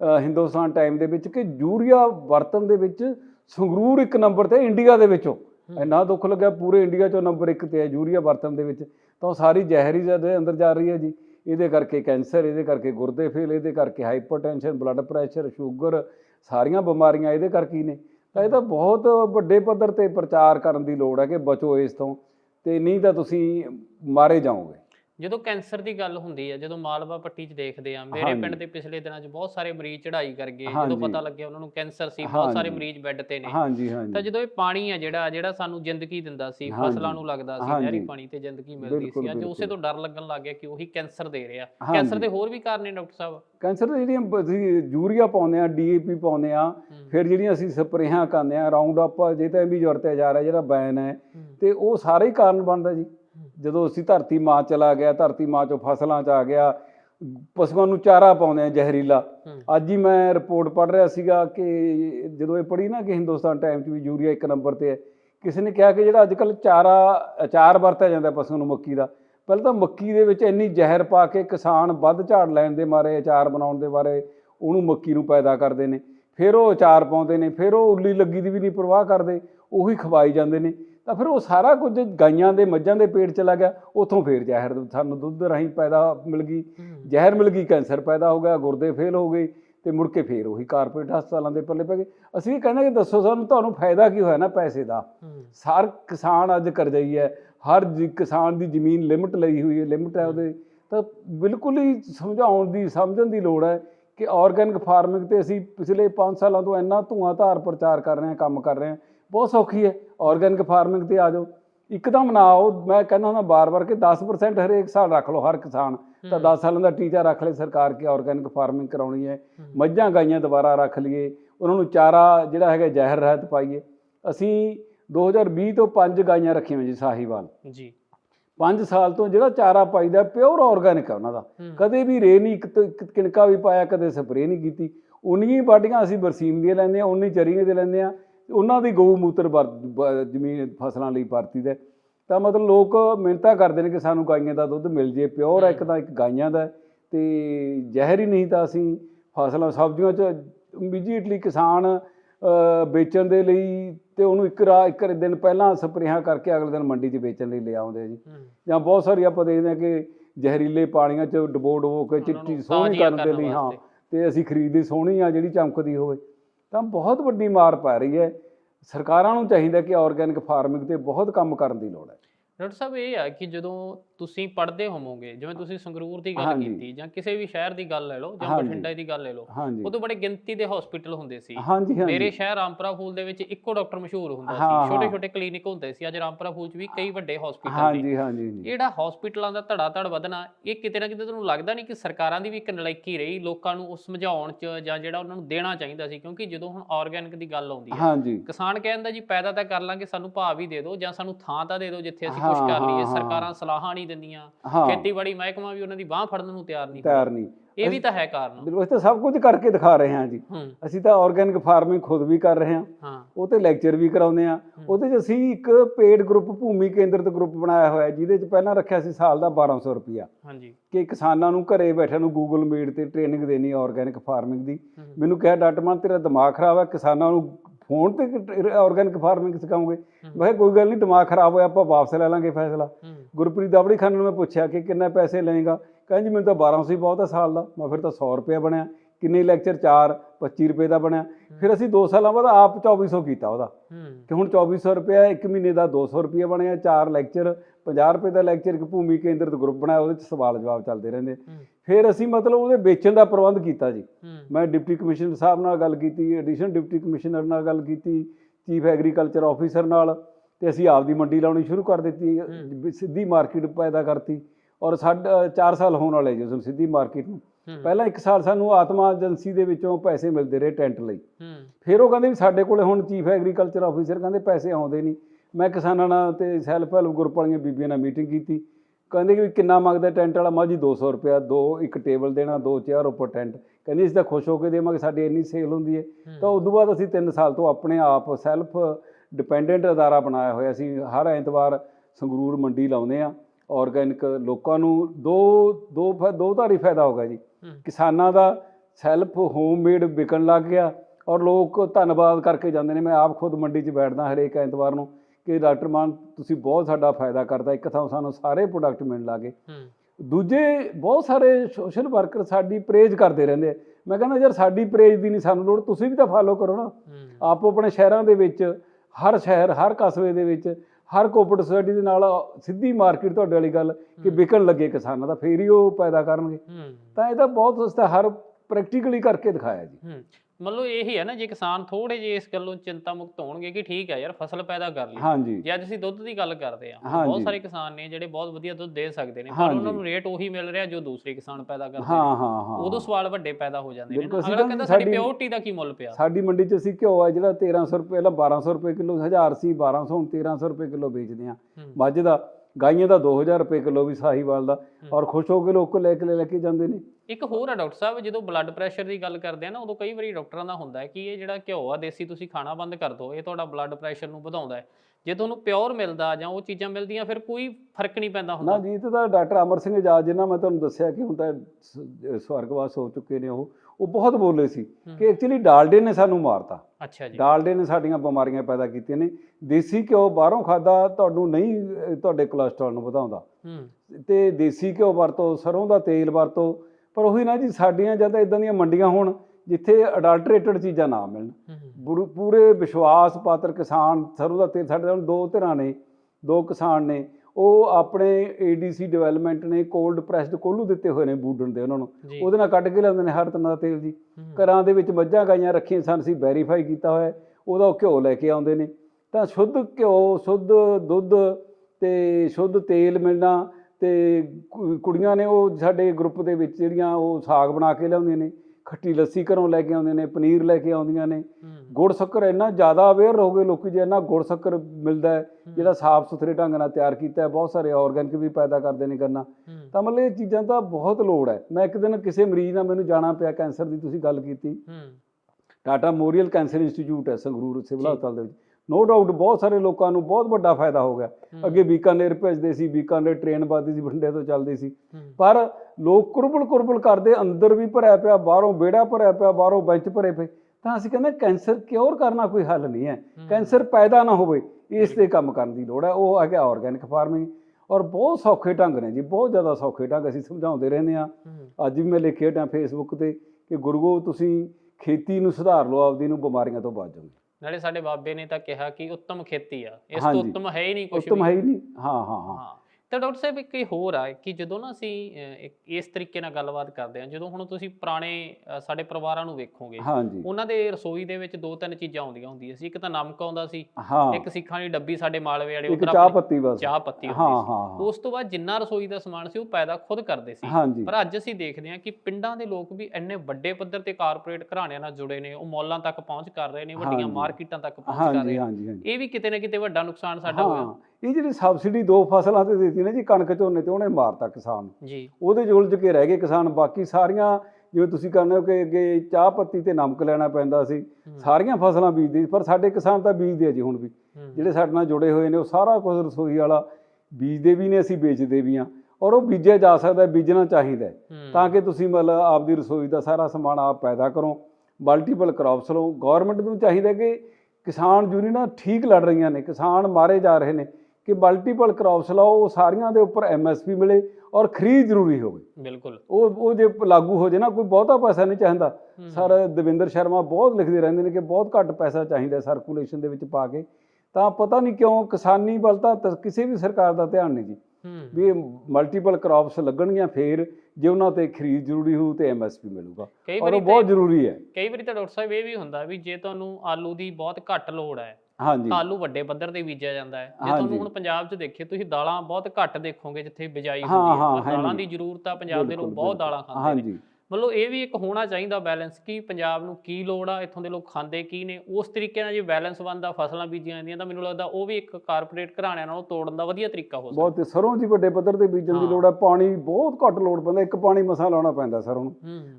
Speaker 2: ਹਿੰਦੁਸਤਾਨ ਟਾਈਮ ਦੇ ਵਿੱਚ ਕਿ ਯੂਰੀਆ ਵਰਤਨ ਦੇ ਵਿੱਚ ਸੰਗਰੂਰ ਇੱਕ ਨੰਬਰ ਤੇ ਇੰਡੀਆ ਦੇ ਵਿੱਚੋਂ। ਇੰਨਾ ਦੁੱਖ ਲੱਗਿਆ ਪੂਰੇ ਇੰਡੀਆ 'ਚੋਂ ਨੰਬਰ ਇੱਕ ਤੇ ਹੈ ਯੂਰੀਆ ਵਰਤਨ ਦੇ ਵਿੱਚ। ਤਾਂ ਉਹ ਸਾਰੀ ਜ਼ਹਿਰੀ ਦੇ ਅੰਦਰ ਜਾ ਰਹੀ ਹੈ ਜੀ। ਇਹਦੇ ਕਰਕੇ ਕੈਂਸਰ ਇਹਦੇ ਕਰਕੇ ਗੁਰਦੇ ਫੇਲ ਇਹਦੇ ਕਰਕੇ ਹਾਈਪਰਟੈਂਸ਼ਨ ਬਲੱਡ ਪ੍ਰੈਸ਼ਰ ਸ਼ੂਗਰ ਸਾਰੀਆਂ ਬਿਮਾਰੀਆਂ ਇਹਦੇ ਕਰਕੇ ਹੀ ਨੇ। ਤਾਂ ਇਹ ਤਾਂ ਬਹੁਤ ਵੱਡੇ ਪੱਧਰ ਤੇ ਪ੍ਰਚਾਰ ਕਰਨ ਦੀ ਲੋੜ ਹੈ ਕਿ ਬਚੋ ਇਸ ਤੋਂ ਤੇ ਨਹੀਂ ਤਾਂ ਤੁਸੀਂ ਮਾਰੇ ਜਾਓਗੇ।
Speaker 1: ਜਦੋਂ ਕੈਂਸਰ ਦੀ ਗੱਲ ਹੁੰਦੀ ਹੈ ਜਦੋਂ ਮਾਲਵਾ ਪੱਟੀ 'ਚ ਦੇਖਦੇ ਆ ਮੇਰੇ। ਪਿੰਡ ਦੇ ਪਿਛਲੇ ਦਿਨਾਂ 'ਚ ਬਹੁਤ ਸਾਰੇ ਮਰੀਜ਼ ਚੜ੍ਹਾਈ ਕਰ ਗਏ ਜਦੋਂ। ਪਤਾ ਲੱਗਿਆ ਉਹਨਾਂ ਨੂੰ ਕੈਂਸਰ ਸੀ ਬਹੁਤ ਸਾਰੇ। ਮਰੀਜ਼ ਬੈੱਡ ਤੇ ਨੇ
Speaker 2: ਹਾਂਜੀ
Speaker 1: ਤਾਂ ਜਦੋਂ ਇਹ ਪਾਣੀ ਹੈ ਜਿਹੜਾ ਜਿਹੜਾ ਸਾਨੂੰ ਜ਼ਿੰਦਗੀ ਦਿੰਦਾ ਸੀ। ਫਸਲਾਂ ਨੂੰ ਲੱਗਦਾ ਸੀ। ਨਹਿਰੀ ਪਾਣੀ ਤੇ ਜ਼ਿੰਦਗੀ ਮਿਲਦੀ ਸੀ ਅੱਜ ਉਸੇ। ਤੋਂ ਡਰ ਲੱਗਣ ਲੱਗ ਗਿਆ ਕਿ ਉਹੀ ਕੈਂਸਰ ਦੇ ਰਿਹਾ। ਕੈਂਸਰ ਦੇ ਹੋਰ ਵੀ ਕਾਰਨ ਨੇ ਡਾਕਟਰ ਸਾਹਿਬ
Speaker 2: ਕੈਂਸਰ ਦੇ ਜਿਹੜੀਆਂ ਅਸੀਂ ਯੂਰੀਆ ਪਾਉਂਦੇ ਆ ਡੀਏਪੀ ਪਾਉਂਦੇ ਆ। ਫਿਰ ਜਿਹੜੀਆਂ ਅਸੀਂ ਸਪਰੇਹਾਂ ਕਰਦੇ ਆ ਰਾਉਂਡ ਅਪ ਜੇ ਤਾਂ ਵੀ ਵਰਤਿਆ ਜਾ ਰਿਹਾ ਜਿਹੜਾ ਬੈਨ ਹੈ
Speaker 1: ਹੂੰ।
Speaker 2: ਤੇ ਉਹ ਸਾਰੇ ਹੀ ਕਾਰਨ ਬਣਦਾ ਜੀ ਜਦੋਂ ਅਸੀਂ ਧਰਤੀ ਮਾਂ ਚਲਾ ਗਿਆ ਧਰਤੀ ਮਾਂ ਚੋਂ ਫਸਲਾਂ ਚ ਆ ਗਿਆ ਪਸ਼ੂਆਂ ਨੂੰ ਚਾਰਾ ਪਾਉਂਦੇ ਆ ਜ਼ਹਿਰੀਲਾ। ਅੱਜ ਹੀ ਮੈਂ ਰਿਪੋਰਟ ਪੜ੍ਹ ਰਿਹਾ ਸੀਗਾ ਕਿ ਜਦੋਂ ਇਹ ਪੜ੍ਹੀ ਨਾ ਕਿ ਹਿੰਦੁਸਤਾਨ ਟਾਈਮ 'ਚ ਵੀ ਯੂਰੀਆ ਇੱਕ ਨੰਬਰ ਤੇ ਹੈ ਕਿਸੇ ਨੇ ਕਿਹਾ ਕਿ ਜਿਹੜਾ ਅੱਜ ਕੱਲ ਚਾਰਾ ਅਚਾਰ ਵਰਤਿਆ ਜਾਂਦਾ ਪਸ਼ੂ ਨੂੰ ਮੱਕੀ ਦਾ ਪਹਿਲਾਂ ਤਾਂ ਮੱਕੀ ਦੇ ਵਿੱਚ ਇੰਨੀ ਜ਼ਹਿਰ ਪਾ ਕੇ ਕਿਸਾਨ ਵੱਧ ਝਾੜ ਲੈਣ ਦੇ ਮਾਰੇ ਅਚਾਰ ਬਣਾਉਣ ਦੇ ਬਾਰੇ ਉਹਨੂੰ ਮੱਕੀ ਨੂੰ ਪੈਦਾ ਕਰਦੇ ਨੇ। ਫਿਰ ਉਹ ਅਚਾਰ ਪਾਉਂਦੇ ਨੇ ਫਿਰ ਉਹ ਉੱਲੀ ਲੱਗੀ ਦੀ ਵੀ ਨਹੀਂ ਪਰਵਾਹ ਕਰਦੇ ਉਹੀ ਖਵਾਈ ਜਾਂਦੇ ਨੇ। ਤਾਂ ਫਿਰ ਉਹ ਸਾਰਾ ਕੁਝ ਗਾਈਆਂ ਦੇ ਮੱਝਾਂ ਦੇ ਪੇਟ ਚਲਾ ਗਿਆ ਉੱਥੋਂ ਫੇਰ ਜ਼ਹਿਰ ਸਾਨੂੰ ਦੁੱਧ ਰਾਹੀਂ ਪੈਦਾ ਮਿਲ ਗਈ। ਜ਼ਹਿਰ ਮਿਲ ਗਈ ਕੈਂਸਰ ਪੈਦਾ ਹੋ ਗਿਆ ਗੁਰਦੇ ਫੇਲ ਹੋ ਗਏ ਤੇ ਮੁੜ ਕੇ ਫੇਰ ਉਹੀ ਕਾਰਪੋਰੇਟ ਹਸਪਤਾਲਾਂ ਦੇ ਪੱਲੇ ਪੈ ਗਏ। ਅਸੀਂ ਇਹ ਕਹਿੰਦੇ ਕਿ ਦੱਸੋ ਸਾਨੂੰ ਤੁਹਾਨੂੰ ਫਾਇਦਾ ਕੀ ਹੋਇਆ ਨਾ ਪੈਸੇ ਦਾ? ਸਾਰ ਕਿਸਾਨ ਅੱਜ ਕਰਜਾਈ ਹੈ ਹਰ ਕਿਸਾਨ ਦੀ ਜ਼ਮੀਨ ਲਿਮਟ ਲਈ ਹੋਈ ਹੈ ਲਿਮਟ ਹੈ ਉਹਦੇ। ਤਾਂ ਬਿਲਕੁਲ ਹੀ ਸਮਝਾਉਣ ਦੀ ਸਮਝਣ ਦੀ ਲੋੜ ਹੈ ਕਿ ਆਰਗੈਨਿਕ ਫਾਰਮਿੰਗ ਤੇ ਅਸੀਂ ਪਿਛਲੇ 5 ਸਾਲਾਂ ਤੋਂ ਇੰਨਾ ਧੂਆਂ ਧਾਰ ਪ੍ਰਚਾਰ ਕਰ ਰਹੇ ਹਾਂ ਕੰਮ ਕਰ ਰਹੇ ਹਾਂ। ਬਹੁਤ ਸੌਖੀ ਹੈ। ਆਰਗੈਨਿਕ ਫਾਰਮਿੰਗ ਤੇ ਆ ਜਾਓ। ਇੱਕਦਮ ਨਾ ਆਓ। ਮੈਂ ਕਹਿੰਦਾ ਹੁੰਦਾ ਬਾਰ-ਬਾਰ ਕਿ 10% ਹਰੇਕ ਸਾਲ ਰੱਖ ਲਓ ਹਰ ਕਿਸਾਨ। ਤਾਂ 10 ਸਾਲਾਂ ਦਾ ਟੀਚਾ ਰੱਖ ਲੈ ਸਰਕਾਰ ਕਿ ਆਰਗੈਨਿਕ ਫਾਰਮਿੰਗ ਕਰਾਉਣੀ ਹੈ। ਮੱਝਾਂ ਗਾਈਆਂ ਦੁਬਾਰਾ ਰੱਖ ਲਈਏ। ਉਹਨਾਂ ਨੂੰ ਚਾਰਾ ਜਿਹੜਾ ਹੈਗਾ ਜ਼ਹਿਰ ਰਹਿਤ ਪਾਈਏ। ਅਸੀਂ 2020 ਤੋਂ ਪੰਜ ਗਾਈਆਂ ਰੱਖੀਆਂ ਜੀ ਸਾਹੀਵਾਲ।
Speaker 1: ਜੀ।
Speaker 2: 5 ਸਾਲ ਤੋਂ ਜਿਹੜਾ ਚਾਰਾ ਪਾਈਦਾ ਪਿਓਰ ਆਰਗੈਨਿਕ ਹੈ ਉਹਨਾਂ ਦਾ। ਕਦੇ ਵੀ ਰੇ ਨਹੀਂ ਇੱਕ ਕਿਣਕਾ ਵੀ ਪਾਇਆ ਕਦੇ ਸਪਰੇਅ ਨਹੀਂ ਕੀਤੀ। ਉਨੀਆਂ ਹੀ ਬਾਡੀਆਂ ਅਸੀਂ ਬਰਸੀਮ ਦੀਆਂ ਲੈਂਦੇ ਆ ਉਨੀ ਚਰੀਆਂ ਦੇ ਲੈਂਦੇ ਆ ਉਹਨਾਂ ਦੀ ਗਊ ਮੂਤਰ ਜ਼ਮੀਨ ਫਸਲਾਂ ਲਈ ਵਰਤੀ ਦਾ। ਤਾਂ ਮਤਲਬ ਲੋਕ ਮਿਹਨਤਾਂ ਕਰਦੇ ਨੇ ਕਿ ਸਾਨੂੰ ਗਾਈਆਂ ਦਾ ਦੁੱਧ ਮਿਲ ਜੇ ਪਿਓਰ ਇੱਕ ਤਾਂ ਇੱਕ ਗਾਈਆਂ ਦਾ। ਤੇ ਜ਼ਹਿਰ ਹੀ ਨਹੀਂ ਤਾਂ ਅਸੀਂ ਫਸਲਾਂ ਸਬਜ਼ੀਆਂ ਚ ਇਮੀਡੀਏਟਲੀ ਕਿਸਾਨ ਵੇਚਣ ਦੇ ਲਈ ਤੇ ਉਹਨੂੰ ਇੱਕ ਰਾ ਇੱਕ ਦਿਨ ਪਹਿਲਾਂ ਸਪਰੇਹਾਂ ਕਰਕੇ ਅਗਲੇ ਦਿਨ ਮੰਡੀ 'ਚ ਵੇਚਣ ਲਈ ਲੈ ਆਉਂਦੇ ਆ ਜੀ। ਜਾਂ ਬਹੁਤ ਸਾਰੀ ਆਪਾਂ ਦੇਖਦੇ ਹਾਂ ਕਿ ਜ਼ਹਿਰੀਲੇ ਪਾਣੀਆਂ 'ਚ ਡਬੋ ਡਬੋ ਕੇ ਚਿੱਟੀ ਸੋਹਣੀ ਕਰਨ ਦੇ ਲਈ ਹਾਂ। ਤੇ ਅਸੀਂ ਖਰੀਦਦੀ ਸੋਹਣੀ ਆ ਜਿਹੜੀ ਚਮਕਦੀ ਹੋਵੇ। ਤਾਂ ਬਹੁਤ ਵੱਡੀ ਮਾਰ ਪੈ ਰਹੀ ਹੈ। ਸਰਕਾਰਾਂ ਨੂੰ ਚਾਹੀਦਾ ਕਿ ਆਰਗੈਨਿਕ ਫਾਰਮਿੰਗ ਤੇ ਬਹੁਤ ਕੰਮ ਕਰਨ ਦੀ ਲੋੜ ਹੈ।
Speaker 1: ਡਾਕਟਰ ਸਾਹਿਬ, ਇਹ ਆ ਕਿ ਜਦੋਂ ਤੁਸੀਂ ਪੜ੍ਹਦੇ ਹੋਵੋਗੇ ਜਿਵੇਂ ਤੁਸੀਂ ਸੰਗਰੂਰ ਦੀ ਗੱਲ। ਕੀਤੀ ਜਾਂ ਕਿਸੇ ਵੀ ਸ਼ਹਿਰ ਦੀ ਗੱਲ ਲੈ ਲਓ ਜਾਂ। ਬਠਿੰਡਾ ਦੀ ਗੱਲ ਲੈ ਲਓ ਉਦੋਂ ਬੜੇ ਗਿਣਤੀ ਦੇ ਹਸਪੀਟਲ ਹੁੰਦੇ ਸੀ ਮੇਰੇ ਸ਼ਹਿਰ ਰਾਮਪੁਰਾ ਫੂਲ ਦੇ ਵਿੱਚ ਇੱਕੋ ਡਾਕਟਰ ਮਸ਼ਹੂਰ ਹੁੰਦਾ ਸੀ ਛੋਟੇ। ਛੋਟੇ ਕਲੀਨਿਕ ਹੁੰਦੇ ਸੀ ਅੱਜ ਰਾਮਪੁਰਾ ਫੂਲ 'ਚ ਵੀ ਕਈ ਵੱਡੇ ਹਸਪੀਟਲ ਨੇ। ਜਿਹੜਾ ਹਸਪੀਟਲਾਂ ਦਾ ਧੜਾ ਧੜ ਵਧਣਾ ਇਹ ਕਿਤੇ ਨਾ ਕਿਤੇ ਤੁਹਾਨੂੰ ਲੱਗਦਾ ਨਹੀਂ ਕਿ ਸਰਕਾਰਾਂ ਦੀ ਵੀ ਇੱਕ ਨਲਾਇਕੀ ਰਹੀ ਲੋਕਾਂ ਨੂੰ ਉਹ ਸਮਝਾਉਣ 'ਚ ਜਾਂ ਜਿਹੜਾ ਉਹਨਾਂ ਨੂੰ ਦੇਣਾ ਚਾਹੀਦਾ ਸੀ ਕਿਉਂਕਿ ਜਦੋਂ ਹੁਣ ਆਰਗੈਨਿਕ ਦੀ ਗੱਲ ਆਉਂਦੀ ਹੈ ਕਿਸਾਨ ਕਹਿੰਦਾ ਜੀ ਪੈਦਾ ਤਾਂ ਕਰ ਲਾਂਗੇ ਸਾਨੂੰ ਭਾਅ ਵੀ ਦੇ ਦਿਓ ਜਾਂ ਸਾਨੂੰ ਥਾਂ ਤਾਂ ਦੇ ਦਿਓ ਜਿੱਥੇ ਅਸੀਂ ਕੁਝ ਕਰ ਲਈਏ। ਸਰਕਾਰਾਂ ਸਲਾਹਾਂ ਨਹੀਂ ਦਿੰਦੀਆਂ। ਖੇਤੀਬਾੜੀ ਮਹਿਕਮਾ ਵੀ ਉਹਨਾਂ ਦੀ ਬਾਹ ਫੜਨ ਨੂੰ ਤਿਆਰ ਨਹੀਂ
Speaker 2: ਤਿਆਰ ਨਹੀਂ।
Speaker 1: ਇਹ ਵੀ ਤਾਂ ਹੈ ਕਾਰਨ।
Speaker 2: ਬਿਲਕੁਲ ਅਸੀਂ ਤਾਂ ਸਭ ਕੁਝ ਕਰਕੇ ਦਿਖਾ ਰਹੇ ਹਾਂ ਜੀ। ਅਸੀਂ ਤਾਂ ਆਰਗੈਨਿਕ ਫਾਰਮਿੰਗ ਖੁਦ ਵੀ ਕਰ ਰਹੇ ਹਾਂ। ਉਹ ਤੇ ਲੈਕਚਰ ਵੀ ਕਰਾਉਂਦੇ ਆ ਉਹਦੇ 'ਚ ਅਸੀਂ ਇੱਕ ਪੇਡ ਗਰੁੱਪ ਭੂਮੀ ਕੇਂਦਰਿਤ ਗਰੁੱਪ ਬਣਾਇਆ ਹੋਇਆ ਜਿਹਦੇ 'ਚ ਪਹਿਲਾਂ ਰੱਖਿਆ ਸੀ ਸਾਲ ਦਾ 1200 ਰੁਪਿਆ
Speaker 1: ਹਾਂਜੀ।
Speaker 2: ਕਿ ਕਿਸਾਨਾਂ ਨੂੰ ਘਰੇ ਬੈਠਿਆਂ ਨੂੰ ਗੂਗਲ ਮੀਟ ਤੇ ਟ੍ਰੇਨਿੰਗ ਦੇਣੀ ਆਰਗੈਨਿਕ ਫਾਰਮਿੰਗ ਦੀ। ਮੈਨੂੰ ਕਿਹਾ ਡਾਕਟਰ ਮਾਨ ਤੇਰਾ ਦਿਮਾਗ ਖਰਾਬ ਹੈ ਕਿਸਾਨਾਂ ਨੂੰ ਫੋਨ ਤੇ ਆਰਗੈਨਿਕ ਫਾਰਮਿੰਗ ਸਿਖਾਉਂਗੇ। ਮੈਂ ਕੋਈ ਗੱਲ ਨਹੀਂ ਦਿਮਾਗ ਖਰਾਬ ਹੋਇਆ ਆਪਾਂ ਵਾਪਸ ਲੈ ਲਾਂਗੇ ਫੈਸਲਾ। ਗੁਰਪ੍ਰੀਤ ਦਾਵੜੀ ਖਾਨ ਨੂੰ ਮੈਂ ਪੁੱਛਿਆ ਕਿ ਕਿੰਨੇ ਪੈਸੇ ਲਏਗਾ? ਕਹਿੰਦੀ ਮੈਨੂੰ ਤਾਂ 1200 ਹੀ ਬਹੁਤ ਹੈ ਸਾਲ ਦਾ। ਮੈਂ ਫਿਰ ਤਾਂ 100 ਰੁਪਏ ਬਣਿਆ। ਕਿੰਨੇ ਲੈਕਚਰ 4 25 ਰੁਪਏ ਦਾ ਬਣਿਆ। ਫਿਰ ਅਸੀਂ 2 ਸਾਲਾਂ ਬਾਅਦ ਆਪ 2400 ਕੀਤਾ ਉਹਦਾ। ਤੇ ਹੁਣ 2400 ਰੁਪਏ ਇੱਕ ਮਹੀਨੇ ਦਾ 200 ਰੁਪਏ ਬਣਿਆ ਚਾਰ ਲੈਕਚਰ 50 ਰੁਪਏ ਦਾ ਲੈਕਚਰ ਇੱਕ ਭੂਮੀ ਕੇਂਦਰਿਤ ਗਰੁੱਪ ਬਣਾਇਆ ਉਹਦੇ ਚ ਸਵਾਲ ਜਵਾਬ ਚੱਲਦੇ ਰਹਿੰਦੇ। ਫਿਰ ਅਸੀਂ ਮਤਲਬ ਉਹਦੇ ਵੇਚਣ ਦਾ ਪ੍ਰਬੰਧ ਕੀਤਾ ਜੀ। ਮੈਂ ਡਿਪਟੀ ਕਮਿਸ਼ਨਰ ਸਾਹਿਬ ਨਾਲ ਗੱਲ ਕੀਤੀ ਐਡੀਸ਼ਨ ਡਿਪਟੀ ਕਮਿਸ਼ਨਰ ਨਾਲ ਗੱਲ ਕੀਤੀ ਚੀਫ ਐਗਰੀਕਲਚਰ ਆਫੀਸਰ ਨਾਲ ਤੇ ਅਸੀਂ ਆਪਦੀ ਮੰਡੀ ਲਾਉਣੀ ਸ਼ੁਰੂ ਕਰ ਦਿੱਤੀ ਸਿੱਧੀ ਮਾਰਕੀਟ ਪੈਦਾ ਕਰਤੀ। ਔਰ ਸਾਡਾ 4 ਸਾਲ ਹੋਣ ਵਾਲੇ ਜੀ ਉਸ ਸਿੱਧੀ ਮਾਰਕੀਟ ਨੂੰ। ਪਹਿਲਾਂ 1 ਸਾਲ ਸਾਨੂੰ ਆਤਮਾ ਏਜੰਸੀ ਦੇ ਵਿੱਚੋਂ ਪੈਸੇ ਮਿਲਦੇ ਰਹੇ ਟੈਂਟ ਲਈ। ਫਿਰ ਉਹ ਕਹਿੰਦੇ ਵੀ ਸਾਡੇ ਕੋਲੇ ਹੁਣ ਚੀਫ ਐਗਰੀਕਲਚਰ ਆਫੀਸਰ ਕਹਿੰਦੇ ਪੈਸੇ ਆਉਂਦੇ ਨਹੀਂ। ਮੈਂ ਕਿਸਾਨਾਂ ਨਾਲ ਤੇ ਸੈਲਫ ਹੈਲਪ ਗਰੁੱਪ ਵਾਲੀਆਂ ਬੀਬੀਆਂ ਨਾਲ ਮੀਟਿੰਗ ਕੀਤੀ। ਕਹਿੰਦੇ ਕਿ ਕਿੰਨਾ ਮੰਗਦਾ ਟੈਂਟ ਵਾਲਾ? ਮਾਜੀ 200 ਰੁਪਿਆ ਦੋ ਇੱਕ ਟੇਬਲ ਦੇਣਾ ਦੋ ਚੇਅਰ ਉੱਪਰ ਟੈਂਟ। ਕਹਿੰਦੀ ਅਸੀਂ ਤਾਂ ਖੁਸ਼ ਹੋ ਕੇ ਦੇਵਾਂਗੇ ਸਾਡੀ ਇੰਨੀ ਸੇਲ ਹੁੰਦੀ ਹੈ। ਤਾਂ ਉਸ ਤੋਂ ਬਾਅਦ ਅਸੀਂ 3 ਸਾਲ ਤੋਂ ਆਪਣੇ ਆਪ ਸੈਲਫ ਡਿਪੈਂਡੈਂਟ ਅਦਾਰਾ ਬਣਾਇਆ ਹੋਇਆ ਅਸੀਂ ਹਰ ਐਤਵਾਰ ਸੰਗਰੂਰ ਮੰਡੀ ਲਾਉਂਦੇ ਆ ਆਰਗੈਨਿਕ ਲੋਕਾਂ ਨੂੰ ਦੋ ਦੋ ਦੋ ਧਾਰੀ ਫਾਇਦਾ ਹੋਗਾ ਜੀ। ਕਿਸਾਨਾਂ ਦਾ ਸੈਲਫ ਹੋਮਮੇਡ ਵਿਕਣ ਲੱਗ ਗਿਆ ਔਰ ਲੋਕ ਧੰਨਵਾਦ ਕਰਕੇ ਜਾਂਦੇ ਨੇ ਮੈਂ ਆਪ ਖੁਦ ਮੰਡੀ 'ਚ ਬੈਠਦਾ ਹਰੇਕ ਐਤਵਾਰ ਨੂੰ। ਕਿ ਡਾਕਟਰ ਮਾਨ ਤੁਸੀਂ ਬਹੁਤ ਸਾਡਾ ਫਾਇਦਾ ਕਰਦਾ ਇੱਕ ਥਾਂ ਸਾਨੂੰ ਸਾਰੇ ਪ੍ਰੋਡਕਟ ਮਿਲਣ ਲੱਗੇ ਦੂਜੇ ਬਹੁਤ ਸਾਰੇ ਸੋਸ਼ਲ ਵਰਕਰ ਸਾਡੀ ਪ੍ਰੇਜ ਕਰਦੇ ਰਹਿੰਦੇ ਆ। ਮੈਂ ਕਹਿੰਦਾ ਯਾਰ ਸਾਡੀ ਪ੍ਰੇਜ ਦੀ ਨਹੀਂ ਸਾਨੂੰ ਲੋੜ ਤੁਸੀਂ ਵੀ ਤਾਂ ਫਾਲੋ ਕਰੋ ਨਾ। ਆਪੋ ਆਪਣੇ ਸ਼ਹਿਰਾਂ ਦੇ ਵਿੱਚ ਹਰ ਸ਼ਹਿਰ ਹਰ ਕਸਬੇ ਦੇ ਵਿੱਚ ਹਰ ਕੋਪਰੇਟਿਵ ਸੁਸਾਇਟੀ ਦੇ ਨਾਲ ਸਿੱਧੀ ਮਾਰਕੀਟ ਤੁਹਾਡੇ ਵਾਲੀ ਗੱਲ ਕਿ ਵਿਕਣ ਲੱਗੇ ਕਿਸਾਨਾਂ ਦਾ ਫੇਰ ਹੀ ਉਹ ਪੈਦਾ ਕਰਨਗੇ। ਤਾਂ ਇਹਦਾ ਬਹੁਤ ਸਸਤਾ ਹਰ ਪ੍ਰੈਕਟੀਕਲੀ ਕਰਕੇ ਦਿਖਾਇਆ ਜੀ।
Speaker 1: ਮਤਲਬ ਇਹੀ ਹੈ ਨਾ ਜੇ ਕਿਸਾਨ ਥੋੜੇ ਜਿਹੇ ਇਸ ਗੱਲੋਂ ਚਿੰਤਾ ਮੁਕਤ ਹੋਣਗੇ ਕਿ ਠੀਕ ਹੈ ਯਾਰ ਫਸਲ ਪੈਦਾ ਕਰ ਲਈ।
Speaker 2: ਹਾਂਜੀ।
Speaker 1: ਜੇ ਅੱਜ ਅਸੀਂ ਦੁੱਧ ਦੀ ਗੱਲ ਕਰਦੇ ਆ। ਬਹੁਤ ਸਾਰੇ ਕਿਸਾਨ ਨੇ ਜਿਹੜੇ ਬਹੁਤ ਵਧੀਆ ਦੁੱਧ ਦੇ ਸਕਦੇ ਨੇ ਪਰ। ਉਹਨਾਂ ਨੂੰ ਰੇਟ ਉਹੀ ਮਿਲ ਰਿਹਾ ਜੋ ਦੂਸਰੇ ਕਿਸਾਨ ਪੈਦਾ ਕਰਦੇ
Speaker 2: ਹਾਂ
Speaker 1: ਨੇ।
Speaker 2: ਹਾਂ ਹਾਂ
Speaker 1: ਉਦੋਂ ਸਵਾਲ ਵੱਡੇ ਪੈਦਾ ਹੋ ਜਾਂਦੇ ਨੇ ਅਗਲਾ ਕਹਿੰਦਾ ਸਾਡੀ ਪਿਓਰਟੀ ਦਾ ਕੀ ਮੁੱਲ ਪਿਆ?
Speaker 2: ਸਾਡੀ ਮੰਡੀ 'ਚ ਅਸੀਂ ਘਿਓ ਆ ਜਿਹੜਾ 1300 ਰੁਪਏ ਪਹਿਲਾਂ 1200 ਰੁਪਏ ਕਿਲੋ 1000 ਸੀ 1200 ਹੁਣ 1300 ਰੁਪਏ ਕਿਲੋ ਵੇਚਦੇ ਆ
Speaker 1: ਹੂੰ।
Speaker 2: ਮੱਝ ਦਾ ਗਾਈਆਂ ਦਾ 2000 ਰੁਪਏ ਕਿਲੋ ਵੀ ਸਾਹੀਵਾਲ ਦਾ ਔਰ ਖੁਸ਼ ਹੋ ਕੇ ਲੋਕ ਲੈ ਕੇ ਲੈ ਕੇ ਜਾਂਦੇ ਨੇ।
Speaker 1: ਇੱਕ ਹੋਰ ਆ ਡਾਕਟਰ ਸਾਹਿਬ ਜਦੋਂ ਬਲੱਡ ਪ੍ਰੈਸ਼ਰ ਦੀ ਗੱਲ ਕਰਦੇ ਆ ਨਾ ਉਦੋਂ ਕਈ ਵਾਰੀ ਡਾਕਟਰਾਂ ਦਾ ਹੁੰਦਾ ਹੈ ਕਿ ਇਹ ਜਿਹੜਾ ਘਿਓ ਆ ਦੇਸੀ ਤੁਸੀਂ ਖਾਣਾ ਬੰਦ ਕਰ ਦਿਓ ਇਹ ਤੁਹਾਡਾ ਬਲੱਡ ਪ੍ਰੈਸ਼ਰ ਨੂੰ ਵਧਾਉਂਦਾ ਹੈ। ਜੇ ਤੁਹਾਨੂੰ ਪਿਓਰ ਮਿਲਦਾ ਜਾਂ ਉਹ ਚੀਜ਼ਾਂ ਮਿਲਦੀਆਂ ਫਿਰ ਕੋਈ ਫ਼ਰਕ ਨਹੀਂ ਪੈਂਦਾ
Speaker 2: ਨਾ
Speaker 1: ਹੁੰਦਾ
Speaker 2: ਜੀ ਇਹ ਤਾਂ ਡਾਕਟਰ ਅਮਰ ਸਿੰਘ ਆਜ਼ਾਦ ਜਿਨ੍ਹਾਂ ਮੈਂ ਤੁਹਾਨੂੰ ਦੱਸਿਆ ਕਿ ਹੁਣ ਤਾਂ ਸਵਰਗਵਾਸ ਹੋ ਚੁੱਕੇ ਨੇ ਉਹ ਉਹ ਬਹੁਤ ਬੋਲੇ ਸੀ ਕਿ ਐਕਚੁਅਲੀ ਡਾਲਡੇ ਨੇ ਸਾਨੂੰ ਮਾਰਤਾ।
Speaker 1: ਅੱਛਾ ਜੀ।
Speaker 2: ਡਾਲਡੇ ਨੇ ਸਾਡੀਆਂ ਬਿਮਾਰੀਆਂ ਪੈਦਾ ਕੀਤੀਆਂ ਨੇ। ਦੇਸੀ ਘਿਓ ਬਾਹਰੋਂ ਖਾਦਾ ਤੁਹਾਨੂੰ ਨਹੀਂ ਤੁਹਾਡੇ ਕੋਲੇਸਟ੍ਰੋਲ ਨੂੰ ਵਧਾਉਂਦਾ।
Speaker 1: ਹੂੰ।
Speaker 2: ਤੇ ਦੇਸੀ ਘਿਓ ਵਰਤੋ ਸਰੋਂ ਦਾ ਤੇਲ ਵਰਤੋ ਪਰ ਉਹੀ ਨਾ ਜੀ ਸਾਡੀਆਂ ਜਦ ਇਦਾਂ ਦੀਆਂ ਮੰਡੀਆਂ ਹੋਣ ਜਿੱਥੇ ਅਡਲਟਰੇਟਡ ਚੀਜ਼ਾਂ ਨਾ ਮਿਲਣ। ਪੂਰੇ ਵਿਸ਼ਵਾਸ ਪਾਤਰ ਕਿਸਾਨ ਸਰੋਂ ਦਾ ਤੇਲ ਸਾਡੇ ਨਾਲ ਦੋ ਧਿਰਾਂ ਨੇ ਦੋ ਕਿਸਾਨ ਨੇ। ਉਹ ਆਪਣੇ ਏਡੀਸੀ ਡਿਵੈਲਪਮੈਂਟ ਨੇ ਕੋਲਡ ਪ੍ਰੈਸਡ ਕੋਲੂ ਦਿੱਤੇ ਹੋਏ ਨੇ ਬੂਡਣ ਦੇ ਉਹਨਾਂ ਨੂੰ। ਉਹਦੇ ਨਾਲ ਕੱਢ ਕੇ ਲਿਆਉਂਦੇ ਨੇ ਹਰ ਤਰ੍ਹਾਂ ਦਾ ਤੇਲ ਜੀ। ਘਰਾਂ ਦੇ ਵਿੱਚ ਮੱਝਾਂ ਗਾਈਆਂ ਰੱਖੀਆਂ ਸਨ ਅਸੀਂ ਵੈਰੀਫਾਈ ਕੀਤਾ ਹੋਇਆ। ਉਹਦਾ ਉਹ ਘਿਓ ਲੈ ਕੇ ਆਉਂਦੇ ਨੇ। ਤਾਂ ਸ਼ੁੱਧ ਘਿਓ ਸ਼ੁੱਧ ਦੁੱਧ ਤੇ ਸ਼ੁੱਧ ਤੇਲ ਮਿਲਣਾ ਤੇ ਕੁੜੀਆਂ ਨੇ ਉਹ ਸਾਡੇ ਗਰੁੱਪ ਦੇ ਵਿੱਚ ਜਿਹੜੀਆਂ ਉਹ ਸਾਗ ਬਣਾ ਕੇ ਲਿਆਉਂਦੀਆਂ ਨੇ। ਖੱਟੀ ਲੱਸੀ ਘਰੋਂ ਲੈ ਕੇ ਆਉਂਦੇ ਨੇ ਪਨੀਰ ਲੈ ਕੇ ਆਉਂਦੀਆਂ ਨੇ। ਗੁੜ ਸ਼ੱਕਰ ਇੰਨਾ ਜ਼ਿਆਦਾ ਅਵੇਅਰ ਹੋ ਗਏ ਲੋਕੀ ਜੇ ਇੰਨਾ ਗੁੜ ਸ਼ੱਕਰ ਮਿਲਦਾ ਹੈ ਜਿਹੜਾ ਸਾਫ਼ ਸੁਥਰੇ ਢੰਗ ਨਾਲ ਤਿਆਰ ਕੀਤਾ ਹੈ ਬਹੁਤ ਸਾਰੇ ਆਰਗੈਨਿਕ ਵੀ ਪੈਦਾ ਕਰਦੇ ਨੇ
Speaker 1: ਹੂੰ।
Speaker 2: ਤਾਂ ਮਤਲਬ ਇਹ ਚੀਜ਼ਾਂ ਤਾਂ ਬਹੁਤ ਲੋੜ ਹੈ। ਮੈਂ ਇੱਕ ਦਿਨ ਕਿਸੇ ਮਰੀਜ਼ ਨਾਲ ਮੈਨੂੰ ਜਾਣਾ ਪਿਆ ਕੈਂਸਰ ਦੀ ਤੁਸੀਂ ਗੱਲ ਕੀਤੀ। ਟਾਟਾ ਮੋਰੀਅਲ ਕੈਂਸਰ ਇੰਸਟੀਚਿਊਟ ਹੈ ਸੰਗਰੂਰ ਸਿਵਲ। ਹਸਪਤਾਲ ਦੇ ਵਿੱਚ। ਨੋ ਡਾਊਟ ਬਹੁਤ ਸਾਰੇ ਲੋਕਾਂ ਨੂੰ ਬਹੁਤ ਵੱਡਾ ਫਾਇਦਾ ਹੋ ਗਿਆ। ਅੱਗੇ ਬੀਕਾਨੇਰ ਭੇਜਦੇ ਸੀ ਬੀਕਾਨੇਰ ਟ੍ਰੇਨ ਵੱਧਦੀ ਸੀ ਬਠਿੰਡੇ ਤੋਂ ਚੱਲਦੀ ਸੀ। ਪਰ ਲੋਕ ਕੁਰਬਲ ਕੁਰਬਲ ਕਰਦੇ ਅੰਦਰ ਵੀ ਭਰਿਆ ਪਿਆ ਬਾਹਰੋਂ ਵਿਹੜਾ ਭਰਿਆ ਪਿਆ ਬਾਹਰੋਂ ਬੈਂਚ ਭਰੇ ਪਏ। ਤਾਂ ਅਸੀਂ ਕਹਿੰਦੇ ਕੈਂਸਰ ਕਿਉਰ ਕਰਨਾ ਕੋਈ ਹੱਲ ਨਹੀਂ ਹੈ। ਕੈਂਸਰ ਪੈਦਾ ਨਾ ਹੋਵੇ ਇਸ ਤੇ ਕੰਮ ਕਰਨ ਦੀ ਲੋੜ ਹੈ। ਉਹ ਹੈਗਾ ਆਰਗੈਨਿਕ ਫਾਰਮਿੰਗ ਔਰ ਬਹੁਤ ਸੌਖੇ ਢੰਗ ਨੇ ਜੀ ਬਹੁਤ ਜ਼ਿਆਦਾ ਸੌਖੇ ਢੰਗ ਅਸੀਂ ਸਮਝਾਉਂਦੇ ਰਹਿੰਦੇ ਹੂੰ। ਅੱਜ ਵੀ ਮੈਂ ਲਿਖਿਆ ਟਾਂ ਫੇਸਬੁੱਕ ਤੇ ਕਿ ਗੁਰੂਓ ਤੁਸੀਂ ਖੇਤੀ ਨੂੰ ਸੁਧਾਰ ਲਓ ਆਪਦੀ ਨੂੰ ਬਿਮਾਰੀਆਂ ਤੋਂ ਬਚ ਜਾਓ।
Speaker 1: ਨਾਲੇ ਸਾਡੇ ਬਾਬੇ ਨੇ ਤਾਂ ਕਿਹਾ ਕਿ ਉੱਤਮ ਖੇਤੀ ਆ। ਇਸ ਤੋਂ। ਉੱਤਮ ਹੈ ਹੀ ਨਹੀਂ ਕੁਝ
Speaker 2: ਉੱਤਮ ਹੈ ਹੀ ਨਹੀਂ। ਹਾਂ ਹਾਂ। ਹਾਂ।
Speaker 1: ਤਾਂ ਡਾਕਟਰ ਸਾਹਿਬ ਇੱਕ ਇਹ ਹੋਰ ਆ ਕਿ ਜਦੋਂ ਨਾ ਅਸੀਂ ਇਸ ਤਰੀਕੇ ਨਾਲ ਗੱਲਬਾਤ ਕਰਦੇ ਹਾਂ ਜਦੋਂ ਹੁਣ ਤੁਸੀਂ ਪੁਰਾਣੇ ਸਾਡੇ ਪਰਿਵਾਰਾਂ ਨੂੰ ਵੇਖੋਗੇ ਉਹਨਾਂ ਦੇ ਰਸੋਈ ਦੇ ਵਿੱਚ ਦੋ ਤਿੰਨ ਚੀਜ਼ਾਂ ਆਉਂਦੀਆਂ ਹੁੰਦੀਆਂ ਸੀ ਇੱਕ ਤਾਂ ਨਮਕ ਆਉਂਦਾ ਸੀ ਇੱਕ ਸਿੱਖਾਂ ਦੀ ਡੱਬੀ ਸਾਡੇ ਮਾਲਵੇ ਵਾਲੇ ਉੱਧਰ
Speaker 2: ਚਾਹ ਪੱਤੀ ਬਸ।
Speaker 1: ਚਾਹ ਪੱਤੀ
Speaker 2: ਹਾਂ
Speaker 1: ਹੁੰਦੀ
Speaker 2: ਹਾਂ
Speaker 1: ਸੀ ਉਸ ਤੋਂ ਬਾਅਦ ਜਿੰਨਾ ਰਸੋਈ ਦਾ ਸਮਾਨ ਸੀ ਉਹ ਪੈਦਾ ਖੁਦ ਕਰਦੇ ਸੀ। ਪਰ ਅੱਜ ਅਸੀਂ ਦੇਖਦੇ ਹਾਂ ਕਿ ਪਿੰਡਾਂ ਦੇ ਲੋਕ ਵੀ ਇੰਨੇ ਵੱਡੇ ਪੱਧਰ ਤੇ ਕਾਰਪੋਰੇਟ ਘਰਾਣਿਆਂ ਨਾਲ ਜੁੜੇ ਨੇ ਉਹ ਮੌਲਾਂ ਤੱਕ ਪਹੁੰਚ ਕਰ ਰਹੇ ਨੇ ਵੱਡੀਆਂ। ਮਾਰਕੀਟਾਂ ਤੱਕ ਪਹੁੰਚ ਕਰ ਰਹੇ ਨੇ। ਇਹ ਵੀ ਕਿਤੇ ਨਾ ਕਿਤੇ ਵੱਡਾ ਨੁਕਸਾਨ ਸਾਡਾ ਹੋਇਆ।
Speaker 2: ਇਹ ਜਿਹੜੀ ਸਬਸਿਡੀ ਦੋ ਫਸਲਾਂ ਤੇ ਦਿੱਤੀ ਨਾ ਜੀ ਕਣਕ ਝੋਨੇ ਤੇ ਉਹਨੇ ਮਾਰਤਾ ਕਿਸਾਨ।
Speaker 1: ਜੀ
Speaker 2: ਉਹਦੇ 'ਚ ਉਲਝ ਕੇ ਰਹਿ ਗਏ ਕਿਸਾਨ ਬਾਕੀ ਸਾਰੀਆਂ ਜਿਵੇਂ ਤੁਸੀਂ ਕਹਿੰਦੇ ਹੋ ਕਿ ਅੱਗੇ ਚਾਹ ਪੱਤੀ ਤੇ ਨਮਕ ਲੈਣਾ ਪੈਂਦਾ ਸੀ। ਸਾਰੀਆਂ ਫਸਲਾਂ ਬੀਜਦੇ ਪਰ ਸਾਡੇ ਕਿਸਾਨ ਤਾਂ ਬੀਜਦੇ ਆ ਜੀ ਹੁਣ ਵੀ। ਜਿਹੜੇ ਸਾਡੇ ਨਾਲ ਜੁੜੇ ਹੋਏ ਨੇ ਉਹ ਸਾਰਾ ਕੁਝ ਰਸੋਈ ਵਾਲਾ ਬੀਜਦੇ ਵੀ ਨੇ ਅਸੀਂ ਵੇਚਦੇ ਵੀ ਆ ਔਰ ਉਹ ਬੀਜਿਆ ਜਾ ਸਕਦਾ ਬੀਜਣਾ ਚਾਹੀਦਾ। ਤਾਂ ਕਿ ਤੁਸੀਂ ਮਤਲਬ ਆਪਦੀ ਰਸੋਈ ਦਾ ਸਾਰਾ ਸਮਾਨ ਆਪ ਪੈਦਾ ਕਰੋ ਮਲਟੀਪਲ ਕ੍ਰੌਪਸ ਲਓ ਗਵਰਨਮੈਂਟ ਨੂੰ ਚਾਹੀਦਾ ਕਿ ਕਿਸਾਨ ਯੂਨੀਅਨਾਂ ਠੀਕ ਲੜ ਰਹੀਆਂ ਨੇ ਕਿਸਾਨ ਮਾਰੇ ਜਾ ਰਹੇ ਨੇ ਕਿ ਮਲਟੀਪਲ ਕ੍ਰੌਪਸ ਲਾਓ ਉਹ ਸਾਰੀਆਂ ਦੇ ਉੱਪਰ ਐਮਐਸਪੀ ਮਿਲੇ ਔਰ ਖਰੀਦ ਜ਼ਰੂਰੀ ਹੋਵੇ।
Speaker 1: ਬਿਲਕੁਲ।
Speaker 2: ਉਹ ਉਹ ਜੇ ਲਾਗੂ ਹੋ ਜੇ ਨਾ ਕੋਈ ਬਹੁਤਾ ਪੈਸਾ ਨਹੀਂ ਚਾਹੀਦਾ। ਸਰ ਦਵਿੰਦਰ ਸ਼ਰਮਾ ਬਹੁਤ ਲਿਖਦੇ ਰਹਿੰਦੇ ਨੇ ਕਿ ਬਹੁਤ ਘੱਟ ਪੈਸਾ ਚਾਹੀਦਾ ਸਰਕੂਲੇਸ਼ਨ ਦੇ ਵਿੱਚ ਪਾ ਕੇ। ਤਾਂ ਪਤਾ ਨਹੀਂ ਕਿਉਂ ਕਿਸਾਨੀ ਵੱਲ ਤਾਂ ਕਿਸੇ ਵੀ ਸਰਕਾਰ ਦਾ ਧਿਆਨ ਨਹੀਂ ਜੀ। ਵੀ ਮਲਟੀਪਲ ਕ੍ਰੌਪਸ ਲੱਗਣਗੀਆਂ ਫੇਰ ਜੇ ਉਹਨਾਂ ਤੇ ਖਰੀਦ ਜ਼ਰੂਰੀ ਹੋਊ ਤੇ ਐਮਐਸਪੀ ਮਿਲੂਗਾ। ਔਰ ਉਹ ਬਹੁਤ ਜ਼ਰੂਰੀ ਹੈ।
Speaker 1: ਕਈ ਵਾਰੀ ਤਾਂ ਡਾਕਟਰ ਸਾਹਿਬ ਇਹ ਵੀ ਹੁੰਦਾ ਵੀ ਜੇ ਤੁਹਾਨੂੰ ਆਲੂ ਦੀ ਬਹੁਤ ਘੱਟ ਲੋੜ ਹੈ
Speaker 2: ਹਾਂਜੀ।
Speaker 1: ਆਲੂ ਵੱਡੇ ਪੱਧਰ ਤੇ ਬੀਜਿਆ ਜਾਂਦਾ ਹੈ। ਜੇ। ਤੁਹਾਨੂੰ ਹੁਣ ਪੰਜਾਬ 'ਚ ਦੇਖੀਏ ਤੁਸੀਂ ਦਾਲਾਂ ਬਹੁਤ ਘੱਟ ਦੇਖੋਗੇ ਜਿੱਥੇ ਬਿਜਾਈ ਹੁੰਦੀ ਹੈ। ਪਰ ਦਾਲਾਂ। ਦੀ ਜ਼ਰੂਰਤ ਆ ਪੰਜਾਬ ਦੇ ਲੋਕ ਬਹੁਤ। ਦਾਲਾਂ ਖਾਂਦੇ ਨੇ।
Speaker 2: ਹਾਂਜੀ
Speaker 1: ਮਤਲਬ ਇਹ ਵੀ ਇੱਕ ਹੋਣਾ ਚਾਹੀਦਾ ਬੈਲੈਂਸ ਕਿ ਪੰਜਾਬ ਨੂੰ ਕੀ ਲੋੜ ਆ ਇੱਥੋਂ ਦੇ ਲੋਕ ਖਾਂਦੇ ਕੀ ਨੇ। ਉਸ ਤਰੀਕੇ ਨਾਲ ਜੇ ਬੈਲੈਂਸ ਬਣਦਾ ਫਸਲਾਂ ਬੀਜੀਆਂ ਜਾਂਦੀਆਂ ਤਾਂ ਮੈਨੂੰ ਲੱਗਦਾ ਉਹ ਵੀ ਇੱਕ ਕਾਰਪੋਰੇਟ ਘਰਾਣਿਆਂ ਨਾਲੋਂ ਤੋੜਨ ਦਾ ਵਧੀਆ ਤਰੀਕਾ ਹੋ ਸਕਦਾ।
Speaker 2: ਬਹੁਤ ਸਰੋਂ ਜੀ ਵੱਡੇ ਪੱਧਰ ਤੇ ਬੀਜਣ ਦੀ। ਲੋੜ ਹੈ ਪਾਣੀ ਬਹੁਤ ਘੱਟ ਲੋੜ ਪੈਂਦਾ। ਇੱਕ ਪਾਣੀ ਮਸਾਂ ਲਾਉਣਾ ਪੈਂਦਾ ਸਰੋਂ ਨੂੰ।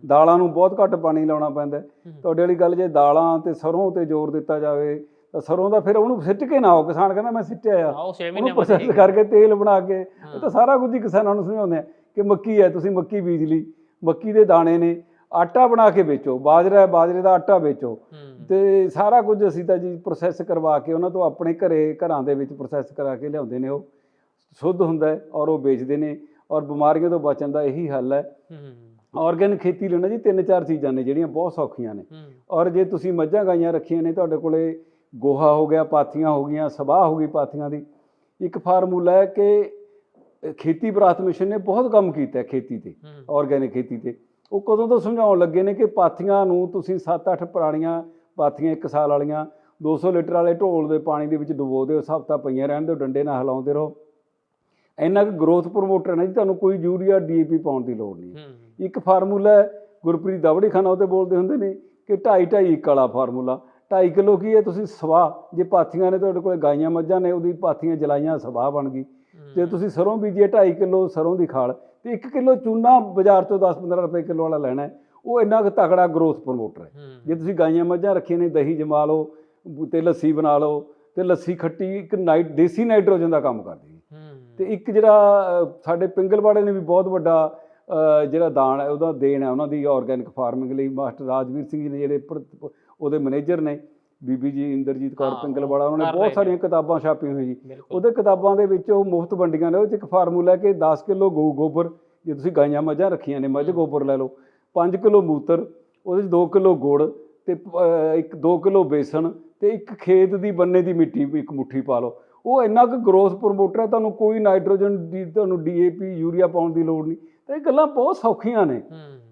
Speaker 2: ਦਾਲਾਂ ਨੂੰ ਬਹੁਤ ਘੱਟ ਪਾਣੀ ਲਾਉਣਾ ਪੈਂਦਾ। ਤੁਹਾਡੇ ਵਾਲੀ ਗੱਲ ਜੇ ਦਾਲਾਂ ਤੇ ਸਰੋਂ ਤੇ ਜ਼ੋਰ ਦਿੱਤਾ ਜਾਵੇ ਸਰੋਂ ਦਾ ਫਿਰ ਉਹਨੂੰ ਸਿੱਟ ਕੇ ਨਾ ਹੋ ਕਿਸਾਨ ਕਹਿੰਦਾ ਮੈਂ ਸਿੱਟਿਆ ਆ।
Speaker 1: ਆਓ 6
Speaker 2: ਉਹਨੂੰ
Speaker 1: ਮਹੀਨੇ
Speaker 2: ਪ੍ਰੋਸੈਸ ਕਰਕੇ ਤੇਲ ਬਣਾ ਕੇ ਇਹ। ਤਾਂ ਸਾਰਾ ਕੁਝ ਹੀ ਕਿਸਾਨਾਂ ਨੂੰ ਸਮਝਾਉਂਦੇ ਆ ਕਿ ਮੱਕੀ ਹੈ ਤੁਸੀਂ ਮੱਕੀ ਬੀਜ ਲਈ। ਮੱਕੀ ਦੇ ਦਾਣੇ ਨੇ ਆਟਾ ਬਣਾ ਕੇ ਵੇਚੋ ਬਾਜਰਾ ਹੈ ਬਾਜਰੇ ਦਾ ਆਟਾ ਵੇਚੋ। ਤੇ ਸਾਰਾ ਕੁਝ ਅਸੀਂ ਤਾਂ ਜੀ ਪ੍ਰੋਸੈਸ ਕਰਵਾ ਕੇ ਉਹਨਾਂ ਤੋਂ ਆਪਣੇ ਘਰੇ ਘਰਾਂ ਦੇ ਵਿੱਚ ਪ੍ਰੋਸੈਸ ਕਰਾ ਕੇ ਲਿਆਉਂਦੇ ਨੇ ਉਹ। ਸ਼ੁੱਧ ਹੁੰਦਾ ਔਰ ਉਹ ਵੇਚਦੇ ਨੇ ਔਰ ਬਿਮਾਰੀਆਂ ਤੋਂ ਬਚਣ ਦਾ ਇਹੀ ਹੱਲ ਹੈ। ਆਰਗੈਨਿਕ ਖੇਤੀ ਲੈਣਾ ਜੀ ਤਿੰਨ ਚਾਰ ਚੀਜ਼ਾਂ ਨੇ ਜਿਹੜੀਆਂ ਬਹੁਤ ਸੌਖੀਆਂ ਨੇ। ਔਰ ਜੇ ਤੁਸੀਂ ਮੱਝਾਂ ਗਾਈਆਂ ਰੱਖੀਆਂ ਨੇ ਤੁਹਾਡੇ ਕੋਲੇ ਗੋਹਾ ਹੋ ਗਿਆ ਪਾਥੀਆਂ ਹੋ ਗਈਆਂ ਸਵਾਹ ਹੋ ਗਈ ਪਾਥੀਆਂ ਦੀ। ਇੱਕ ਫਾਰਮੂਲਾ ਹੈ ਕਿ ਖੇਤੀ ਵਿਰਾਸਤ ਮਿਸ਼ਨ ਨੇ ਬਹੁਤ ਕੰਮ ਕੀਤਾ ਖੇਤੀ ਤੇ ਆਰਗੈਨਿਕ ਖੇਤੀ ਤੇ। ਉਹ ਕਦੋਂ ਤੋਂ ਸਮਝਾਉਣ ਲੱਗੇ ਨੇ ਕਿ ਪਾਥੀਆਂ ਨੂੰ ਤੁਸੀਂ 7-8 ਪੁਰਾਣੀਆਂ ਪਾਥੀਆਂ 1 ਸਾਲ ਵਾਲੀਆਂ 200 ਲੀਟਰ ਵਾਲੇ ਢੋਲ ਦੇ ਪਾਣੀ ਦੇ ਵਿੱਚ ਡੁਬੋ ਦਿਓ ਹਫ਼ਤਾ ਪਈਆਂ ਰਹਿਣ ਦਿਓ ਡੰਡੇ ਨਾਲ ਹਿਲਾਉਂਦੇ ਰਹੋ। ਇੰਨਾ ਕੁ ਗਰੋਥ ਪ੍ਰੋਮੋਟਰ ਹੈ ਜੀ ਤੁਹਾਨੂੰ ਕੋਈ ਯੂਰੀਆ ਡੀਏਪੀ ਪਾਉਣ ਦੀ ਲੋੜ ਨਹੀਂ। ਇੱਕ ਫਾਰਮੂਲਾ ਗੁਰਪ੍ਰੀਤ ਦਵੜੀ ਖਾਨਾ ਉਹ ਤੇ ਬੋਲਦੇ ਹੁੰਦੇ ਨੇ ਕਿ 2.5 2.5 ਇੱਕ ਵਾਲਾ ਫਾਰਮੂਲਾ। 2.5 ਕਿਲੋ ਕੀ ਹੈ? ਤੁਸੀਂ ਸਵਾਹ ਜੇ ਪਾਥੀਆਂ ਨੇ ਤੁਹਾਡੇ ਕੋਲ ਗਾਈਆਂ ਮੱਝਾਂ ਨੇ ਉਹਦੀ ਪਾਥੀਆਂ ਜਲਾਈਆਂ ਸਵਾਹ ਬਣ ਗਈ। ਜੇ ਤੁਸੀਂ ਸਰੋਂ ਬੀਜੀਏ 2.5 ਕਿਲੋ ਸਰੋਂ ਦੀ ਖਾਲ ਤੇ 1 ਕਿਲੋ ਚੂਨਾ ਬਾਜ਼ਾਰ ਤੋਂ 10-15 ਰੁਪਏ ਕਿਲੋ ਵਾਲਾ ਲੈਣਾ ਉਹ ਇੰਨਾ ਕੁ ਤਕੜਾ ਗਰੋਥ ਪ੍ਰਮੋਟਰ ਹੈ। ਜੇ ਤੁਸੀਂ ਗਾਈਆਂ ਮੱਝਾਂ ਰੱਖੀਆਂ ਨੇ ਦਹੀਂ ਜਮਾ ਲਓ ਤੇ ਲੱਸੀ ਬਣਾ ਲਓ ਤੇ ਲੱਸੀ ਖੱਟੀ ਇੱਕ ਨਾਈਟ ਦੇਸੀ ਨਾਈਟ੍ਰੋਜਨ ਦਾ ਕੰਮ ਕਰਦੀ ਹੈ। ਤੇ ਇੱਕ ਜਿਹੜਾ ਸਾਡੇ ਪਿੰਗਲਵਾੜੇ ਨੇ ਵੀ ਬਹੁਤ ਵੱਡਾ ਜਿਹੜਾ ਦਾਨ ਹੈ ਉਹਦਾ ਦੇਣ ਹੈ। ਉਹਨਾਂ ਦੀ ਆਰਗੈਨਿਕ ਫਾਰਮਿੰਗ ਲਈ ਮਾਸਟਰ ਰਾਜਵੀਰ ਸਿੰਘ ਜੀ ਨੇ ਜਿਹੜੇ ਉਹਦੇ ਮੈਨੇਜਰ ਨੇ ਬੀਬੀ ਜੀ ਇੰਦਰਜੀਤ ਕੌਰ ਪਿੰਗਲਵਾੜਾ ਉਹਨਾਂ ਨੇ ਬਹੁਤ। ਸਾਰੀਆਂ ਕਿਤਾਬਾਂ ਛਾਪੀਆਂ ਹੋਈਆਂ ਜੀ। ਉਹਦੇ ਕਿਤਾਬਾਂ ਦੇ ਵਿੱਚ ਉਹ ਮੁਫਤ ਵੰਡੀਆਂ ਨੇ ਉਹ 'ਚ ਇੱਕ ਫਾਰਮੂਲਾ ਹੈ ਕਿ 10 ਕਿਲੋ ਗਊ ਗੋਬਰ ਜੇ ਤੁਸੀਂ ਗਾਈਆਂ ਮੱਝਾਂ ਰੱਖੀਆਂ ਨੇ ਮੱਝ। ਗੋਬਰ ਲੈ ਲਓ। 5 ਕਿਲੋ ਮੂਤਰ ਉਹਦੇ 'ਚ 2 ਕਿਲੋ ਗੁੜ ਤੇ ਇੱਕ 2 ਕਿਲੋ ਬੇਸਣ ਤੇ ਇੱਕ ਖੇਤ ਦੀ ਬੰਨੇ ਦੀ ਮਿੱਟੀ ਇੱਕ ਮੁੱਠੀ ਪਾ ਲਓ। ਉਹ ਇੰਨਾ ਕੁ ਗਰੋਥ ਪ੍ਰਮੋਟਰ ਹੈ ਤੁਹਾਨੂੰ ਕੋਈ ਨਾਈਟ੍ਰੋਜਨ ਦੀ ਤੁਹਾਨੂੰ ਡੀਏਪੀ ਯੂਰੀਆ ਪਾਉਣ ਦੀ ਲੋੜ ਨਹੀਂ। ਤੇ ਇਹ ਗੱਲਾਂ ਬਹੁਤ ਸੌਖੀਆਂ ਨੇ।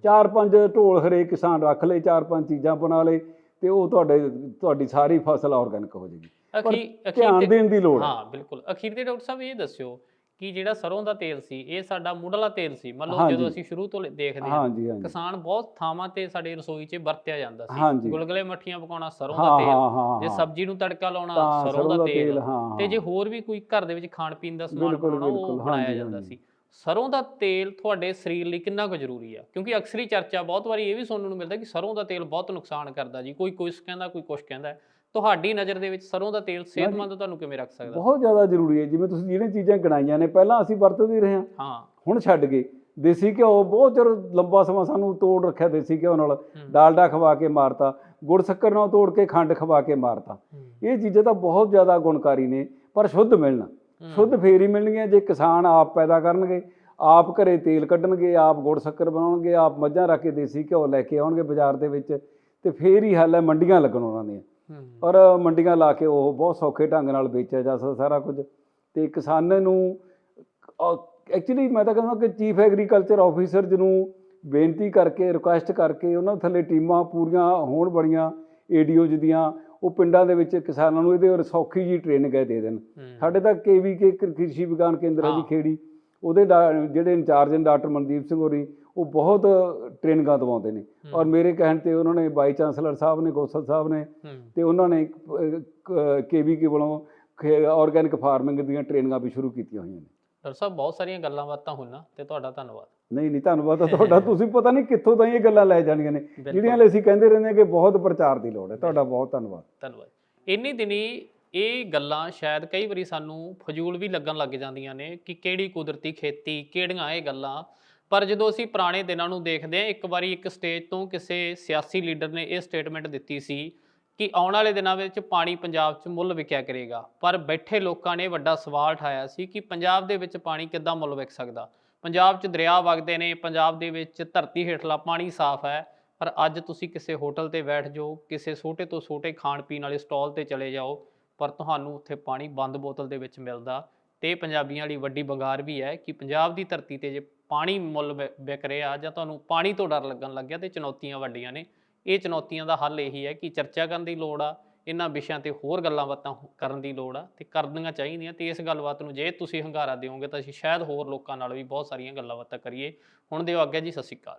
Speaker 2: ਚਾਰ ਪੰਜ ਢੋਲ ਹਰੇਕ ਕਿਸਾਨ ਰੱਖ ਲਏ ਚਾਰ ਪੰਜ ਚੀਜ਼ਾਂ ਬਣਾ ਲਏ। ਤੇ ਉਹ ਤੁਹਾਡੇ ਤੁਹਾਡੀ ਸਾਰੀ ਫਸਲ ਆਰਗੈਨਿਕ ਹੋ ਜਾਏਗੀ
Speaker 1: ਅਖੀਰ
Speaker 2: ਧਿਆਨ ਦੇਣ ਦੀ ਲੋੜ ਹੈ
Speaker 1: ਬਿਲਕੁਲ ਅਖੀਰ ਤੇ ਡਾਕਟਰ ਸਾਹਿਬ ਇਹ ਦੱਸਿਓ ਕਿ ਜਿਹੜਾ ਸਰੋਂ ਦਾ ਤੇਲ ਸੀ ਇਹ ਸਾਡਾ ਮੁੱਢਲਾ ਤੇਲ ਸੀ ਮੰਨ ਲਓ। ਜਦੋਂ ਅਸੀਂ ਸ਼ੁਰੂ ਤੋਂ ਦੇਖਦੇ ਹਾਂ ਕਿਸਾਨ ਬਹੁਤ ਥਾਵਾਂ ਤੇ ਸਾਡੇ ਰਸੋਈ 'ਚ ਵਰਤਿਆ ਜਾਂਦਾ। ਸੀ ਗੁਲਗੁਲੇ ਮੱਠੀਆਂ ਪਕਾਉਣਾ ਸਰੋਂ ਦਾ ਤੇਲ ਜੇ। ਸਬਜ਼ੀ ਨੂੰ ਤੜਕਾ ਲਾਉਣਾ ਸਰੋਂ ਦਾ ਤੇਲ ਤੇ ਜੇ। ਹੋਰ ਵੀ ਕੋਈ ਘਰ ਦੇ ਵਿੱਚ ਖਾਣ ਪੀਣ ਦਾ ਸਮਾਨ ਬਣਾਉਣਾ ਉਹ ਬਣਾਇਆ ਜਾਂਦਾ। ਸੀ ਸਰੋਂ ਦਾ ਤੇਲ ਤੁਹਾਡੇ ਸਰੀਰ ਲਈ ਕਿੰਨਾ ਕੁ ਜ਼ਰੂਰੀ ਆ? ਕਿਉਂਕਿ ਅਕਸਰੀ ਚਰਚਾ ਬਹੁਤ ਵਾਰੀ ਇਹ ਵੀ ਸੁਣਨ ਨੂੰ ਮਿਲਦਾ ਕਿ ਸਰੋਂ ਦਾ ਤੇਲ ਬਹੁਤ ਨੁਕਸਾਨ ਕਰਦਾ ਜੀ ਕੋਈ ਕੁਛ ਕਹਿੰਦਾ ਕੋਈ ਕੁਛ ਕਹਿੰਦਾ। ਹੈ। ਤੁਹਾਡੀ ਨਜ਼ਰ ਦੇ ਵਿੱਚ ਸਰੋਂ ਦਾ ਤੇਲ ਸਿਹਤਮੰਦ ਤੁਹਾਨੂੰ ਕਿਵੇਂ ਰੱਖ ਸਕਦਾ?
Speaker 2: ਬਹੁਤ ਜ਼ਿਆਦਾ ਜ਼ਰੂਰੀ ਹੈ ਜਿਵੇਂ ਤੁਸੀਂ ਜਿਹੜੀਆਂ ਚੀਜ਼ਾਂ ਗਣਾਈਆਂ ਨੇ ਪਹਿਲਾਂ ਅਸੀਂ ਵਰਤਦੇ ਹੀ ਰਹੇ ਹਾਂ।
Speaker 1: ਹਾਂ।
Speaker 2: ਹੁਣ ਛੱਡ ਗਏ। ਦੇਸੀ ਘਿਓ ਬਹੁਤ ਚਿਰ ਲੰਬਾ ਸਮਾਂ ਸਾਨੂੰ ਤੋੜ ਰੱਖਿਆ ਦੇਸੀ ਘਿਓ ਨਾਲ।
Speaker 1: ਹੂੰ,
Speaker 2: ਡਾਲਡਾ ਖਵਾ ਕੇ ਮਾਰਤਾ ਗੁੜ ਸ਼ੱਕਰ ਨਾਲ ਤੋੜ ਕੇ ਖੰਡ ਖਵਾ ਕੇ ਮਾਰਤਾ।
Speaker 1: ਹੂੰ,
Speaker 2: ਇਹ ਚੀਜ਼ਾਂ ਤਾਂ ਬਹੁਤ ਜ਼ਿਆਦਾ ਗੁਣਕਾਰੀ ਨੇ ਪਰ ਸ਼ੁੱਧ ਮਿਲਣ।
Speaker 1: ਹੂੰ,
Speaker 2: ਸ਼ੁੱਧ ਫੇਰ ਹੀ ਮਿਲਣਗੀਆਂ ਜੇ ਕਿਸਾਨ ਆਪ ਪੈਦਾ ਕਰਨਗੇ ਆਪ ਘਰੇ ਤੇਲ ਕੱਢਣਗੇ ਆਪ ਗੁੜ ਸ਼ੱਕਰ ਬਣਾਉਣਗੇ ਆਪ ਮੱਝਾਂ ਰੱਖ ਕੇ ਦੇਸੀ ਘਿਓ ਲੈ ਕੇ ਆਉਣਗੇ ਬਾਜ਼ਾਰ ਦੇ ਵਿੱਚ ਤੇ ਫੇਰ ਹੀ ਹੱਲ ਹੈ ਮੰਡੀਆਂ ਲੱਗਣ ਉਹਨਾਂ ਦੀਆਂ। ਔਰ ਮੰਡੀਆਂ ਲਾ ਕੇ ਉਹ ਬਹੁਤ ਸੌਖੇ ਢੰਗ ਨਾਲ ਵੇਚਿਆ ਜਾ ਸਕਦਾ ਸਾਰਾ ਕੁਝ। ਤੇ ਕਿਸਾਨ ਨੂੰ ਐਕਚੁਅਲੀ ਮੈਂ ਤਾਂ ਕਹਿੰਦਾ ਕਿ ਚੀਫ ਐਗਰੀਕਲਚਰ ਆਫੀਸਰ ਜਿਹਨੂੰ ਬੇਨਤੀ ਕਰਕੇ ਰਿਕੁਐਸਟ ਕਰਕੇ ਉਹਨਾਂ ਥੱਲੇ ਟੀਮਾਂ ਪੂਰੀਆਂ ਹੋਣ ਬੜੀਆਂ ਏਡੀਓਜ਼ ਦੀਆਂ ਉਹ ਪਿੰਡਾਂ ਦੇ ਵਿੱਚ ਕਿਸਾਨਾਂ ਨੂੰ ਇਹਦੇ ਔਰ ਸੌਖੀ ਜੀ ਟ੍ਰੇਨਿੰਗ ਹੈ ਦੇ ਦੇਣ। ਸਾਡੇ ਤਾਂ ਕੇਵੀਕੇ ਕ੍ਰਿਸ਼ੀ ਵਿਗਿਆਨ ਕੇਂਦਰ ਹੈ ਜੀ। ਖੇੜੀ। ਉਹਦੇ ਜਿਹੜੇ ਇੰਚਾਰਜ ਨੇ ਡਾਕਟਰ ਮਨਦੀਪ ਸਿੰਘ ਹੋਰੀ ਉਹ ਬਹੁਤ ਟ੍ਰੇਨਿੰਗਾਂ ਦਵਾਉਂਦੇ ਨੇ। ਔਰ ਮੇਰੇ ਕਹਿਣ ਤੇ ਉਹਨਾਂ ਨੇ ਬਾਈ ਚਾਂਸਲਰ ਸਾਹਿਬ ਨੇ ਗੋਸਲ ਸਾਹਿਬ ਨੇ ਤੇ ਉਹਨਾਂ ਨੇ ਕੇਵੀਕੇ ਵੱਲੋਂ ਆਰਗੈਨਿਕ ਫਾਰਮਿੰਗ ਦੀਆਂ ਟ੍ਰੇਨਿੰਗਾਂ ਵੀ ਸ਼ੁਰੂ ਕੀਤੀਆਂ ਹੋਈਆਂ ਨੇ।
Speaker 1: ਡਾਕਟਰ ਸਾਹਿਬ ਬਹੁਤ ਸਾਰੀਆਂ ਗੱਲਾਂ ਬਾਤਾਂ ਹੋਈਆਂ ਤੇ ਤੁਹਾਡਾ ਧੰਨਵਾਦ।
Speaker 2: ਨਹੀਂ ਨਹੀਂ ਧੰਨਵਾਦ ਆ ਤੁਹਾਡਾ। ਤੁਸੀਂ ਪਤਾ ਨਹੀਂ ਕਿੱਥੋਂ ਤਾਂ ਇਹ ਗੱਲਾਂ ਲੈ ਜਾਣੀਆਂ ਨੇ। ਜਿਹੜੀਆਂ ਲਈ ਅਸੀਂ ਕਹਿੰਦੇ ਰਹਿੰਦੇ ਹਾਂ ਕਿ ਬਹੁਤ ਪ੍ਰਚਾਰ ਦੀ ਲੋੜ ਹੈ। ਤੁਹਾਡਾ ਬਹੁਤ ਧੰਨਵਾਦ।
Speaker 1: ਧੰਨਵਾਦ। ਇੰਨੀ ਦਿਨੀ ਇਹ ਗੱਲਾਂ ਸ਼ਾਇਦ ਕਈ ਵਾਰੀ ਸਾਨੂੰ ਫਜ਼ੂਲ ਵੀ ਲੱਗਣ ਲੱਗ ਜਾਂਦੀਆਂ ਨੇ ਕਿ ਕਿਹੜੀ ਕੁਦਰਤੀ ਖੇਤੀ ਕਿਹੜੀਆਂ ਇਹ ਗੱਲਾਂ। ਪਰ ਜਦੋਂ ਅਸੀਂ ਪੁਰਾਣੇ ਦਿਨਾਂ ਨੂੰ ਦੇਖਦੇ ਹਾਂ ਇੱਕ ਵਾਰੀ ਇੱਕ ਸਟੇਜ ਤੋਂ ਕਿਸੇ ਸਿਆਸੀ ਲੀਡਰ ਨੇ ਇਹ ਸਟੇਟਮੈਂਟ ਦਿੱਤੀ ਸੀ ਕਿ ਆਉਣ ਵਾਲੇ ਦਿਨਾਂ ਵਿੱਚ ਪਾਣੀ ਪੰਜਾਬ 'ਚ ਮੁੱਲ ਵਿਕਿਆ ਕਰੇਗਾ। ਪਰ ਬੈਠੇ ਲੋਕਾਂ ਨੇ ਵੱਡਾ ਸਵਾਲ ਉਠਾਇਆ ਸੀ ਕਿ ਪੰਜਾਬ ਦੇ ਵਿੱਚ ਪਾਣੀ ਕਿੱਦਾਂ ਮੁੱਲ ਵਿਕ ਸਕਦਾ। ਪੰਜਾਬ 'ਚ ਦਰਿਆ ਵਗਦੇ ਨੇ, ਪੰਜਾਬ ਦੇ ਵਿੱਚ ਧਰਤੀ ਹੇਠਲਾ ਪਾਣੀ ਸਾਫ਼ ਹੈ, ਪਰ ਅੱਜ ਤੁਸੀਂ ਕਿਸੇ ਹੋਟਲ ਤੇ ਬੈਠ ਜਾਓ, ਕਿਸੇ ਛੋਟੇ ਤੋਂ ਛੋਟੇ ਖਾਣ ਪੀਣ ਵਾਲੇ ਸਟਾਲ ਤੇ ਚਲੇ ਜਾਓ, ਪਰ ਤੁਹਾਨੂੰ ਉੱਥੇ ਪਾਣੀ ਬੰਦ ਬੋਤਲ ਦੇ ਵਿੱਚ ਮਿਲਦਾ। ਤੇ ਇਹ ਪੰਜਾਬੀਆਂ ਲਈ ਵੱਡੀ ਬਗਾਰ ਵੀ ਹੈ ਕਿ ਪੰਜਾਬ ਦੀ ਧਰਤੀ ਤੇ ਜੇ ਪਾਣੀ ਮੁੱਲ ਵਿ- ਵਿਕ ਰਿਹਾ ਜਾਂ ਤੁਹਾਨੂੰ ਪਾਣੀ ਤੋਂ ਡਰ ਲੱਗਣ ਲੱਗਿਆ ਤੇ ਚੁਣੌਤੀਆਂ ਵੱਡੀਆਂ ਨੇ। ਇਹ ਚੁਣੌਤੀਆਂ ਦਾ ਹੱਲ ਇਹੀ ਹੈ ਕਿ ਚਰਚਾ ਕਰਨ ਦੀ ਲੋੜ ਆ ਇਹਨਾਂ ਵਿਸ਼ਿਆਂ ਤੇ ਹੋਰ ਗੱਲਾਂ ਬਾਤਾਂ ਕਰਨ ਦੀ ਲੋੜ ਆ ਤੇ ਕਰਨੀਆਂ ਚਾਹੀਦੀਆਂ ਤੇ ਇਸ ਗੱਲਬਾਤ ਨੂੰ ਜੇ ਤੁਸੀਂ ਹੰਗਾਰਾ ਦਿਓਗੇ ਤਾਂ ਅਸੀਂ ਸ਼ਾਇਦ ਹੋਰ ਲੋਕਾਂ ਨਾਲ ਵੀ ਬਹੁਤ ਸਾਰੀਆਂ ਗੱਲਾਂ ਬਾਤਾਂ ਕਰੀਏ। ਹੁਣ ਦਿਓ ਆਗਿਆ ਜੀ, ਸਤਿ ਸ਼੍ਰੀ ਅਕਾਲ।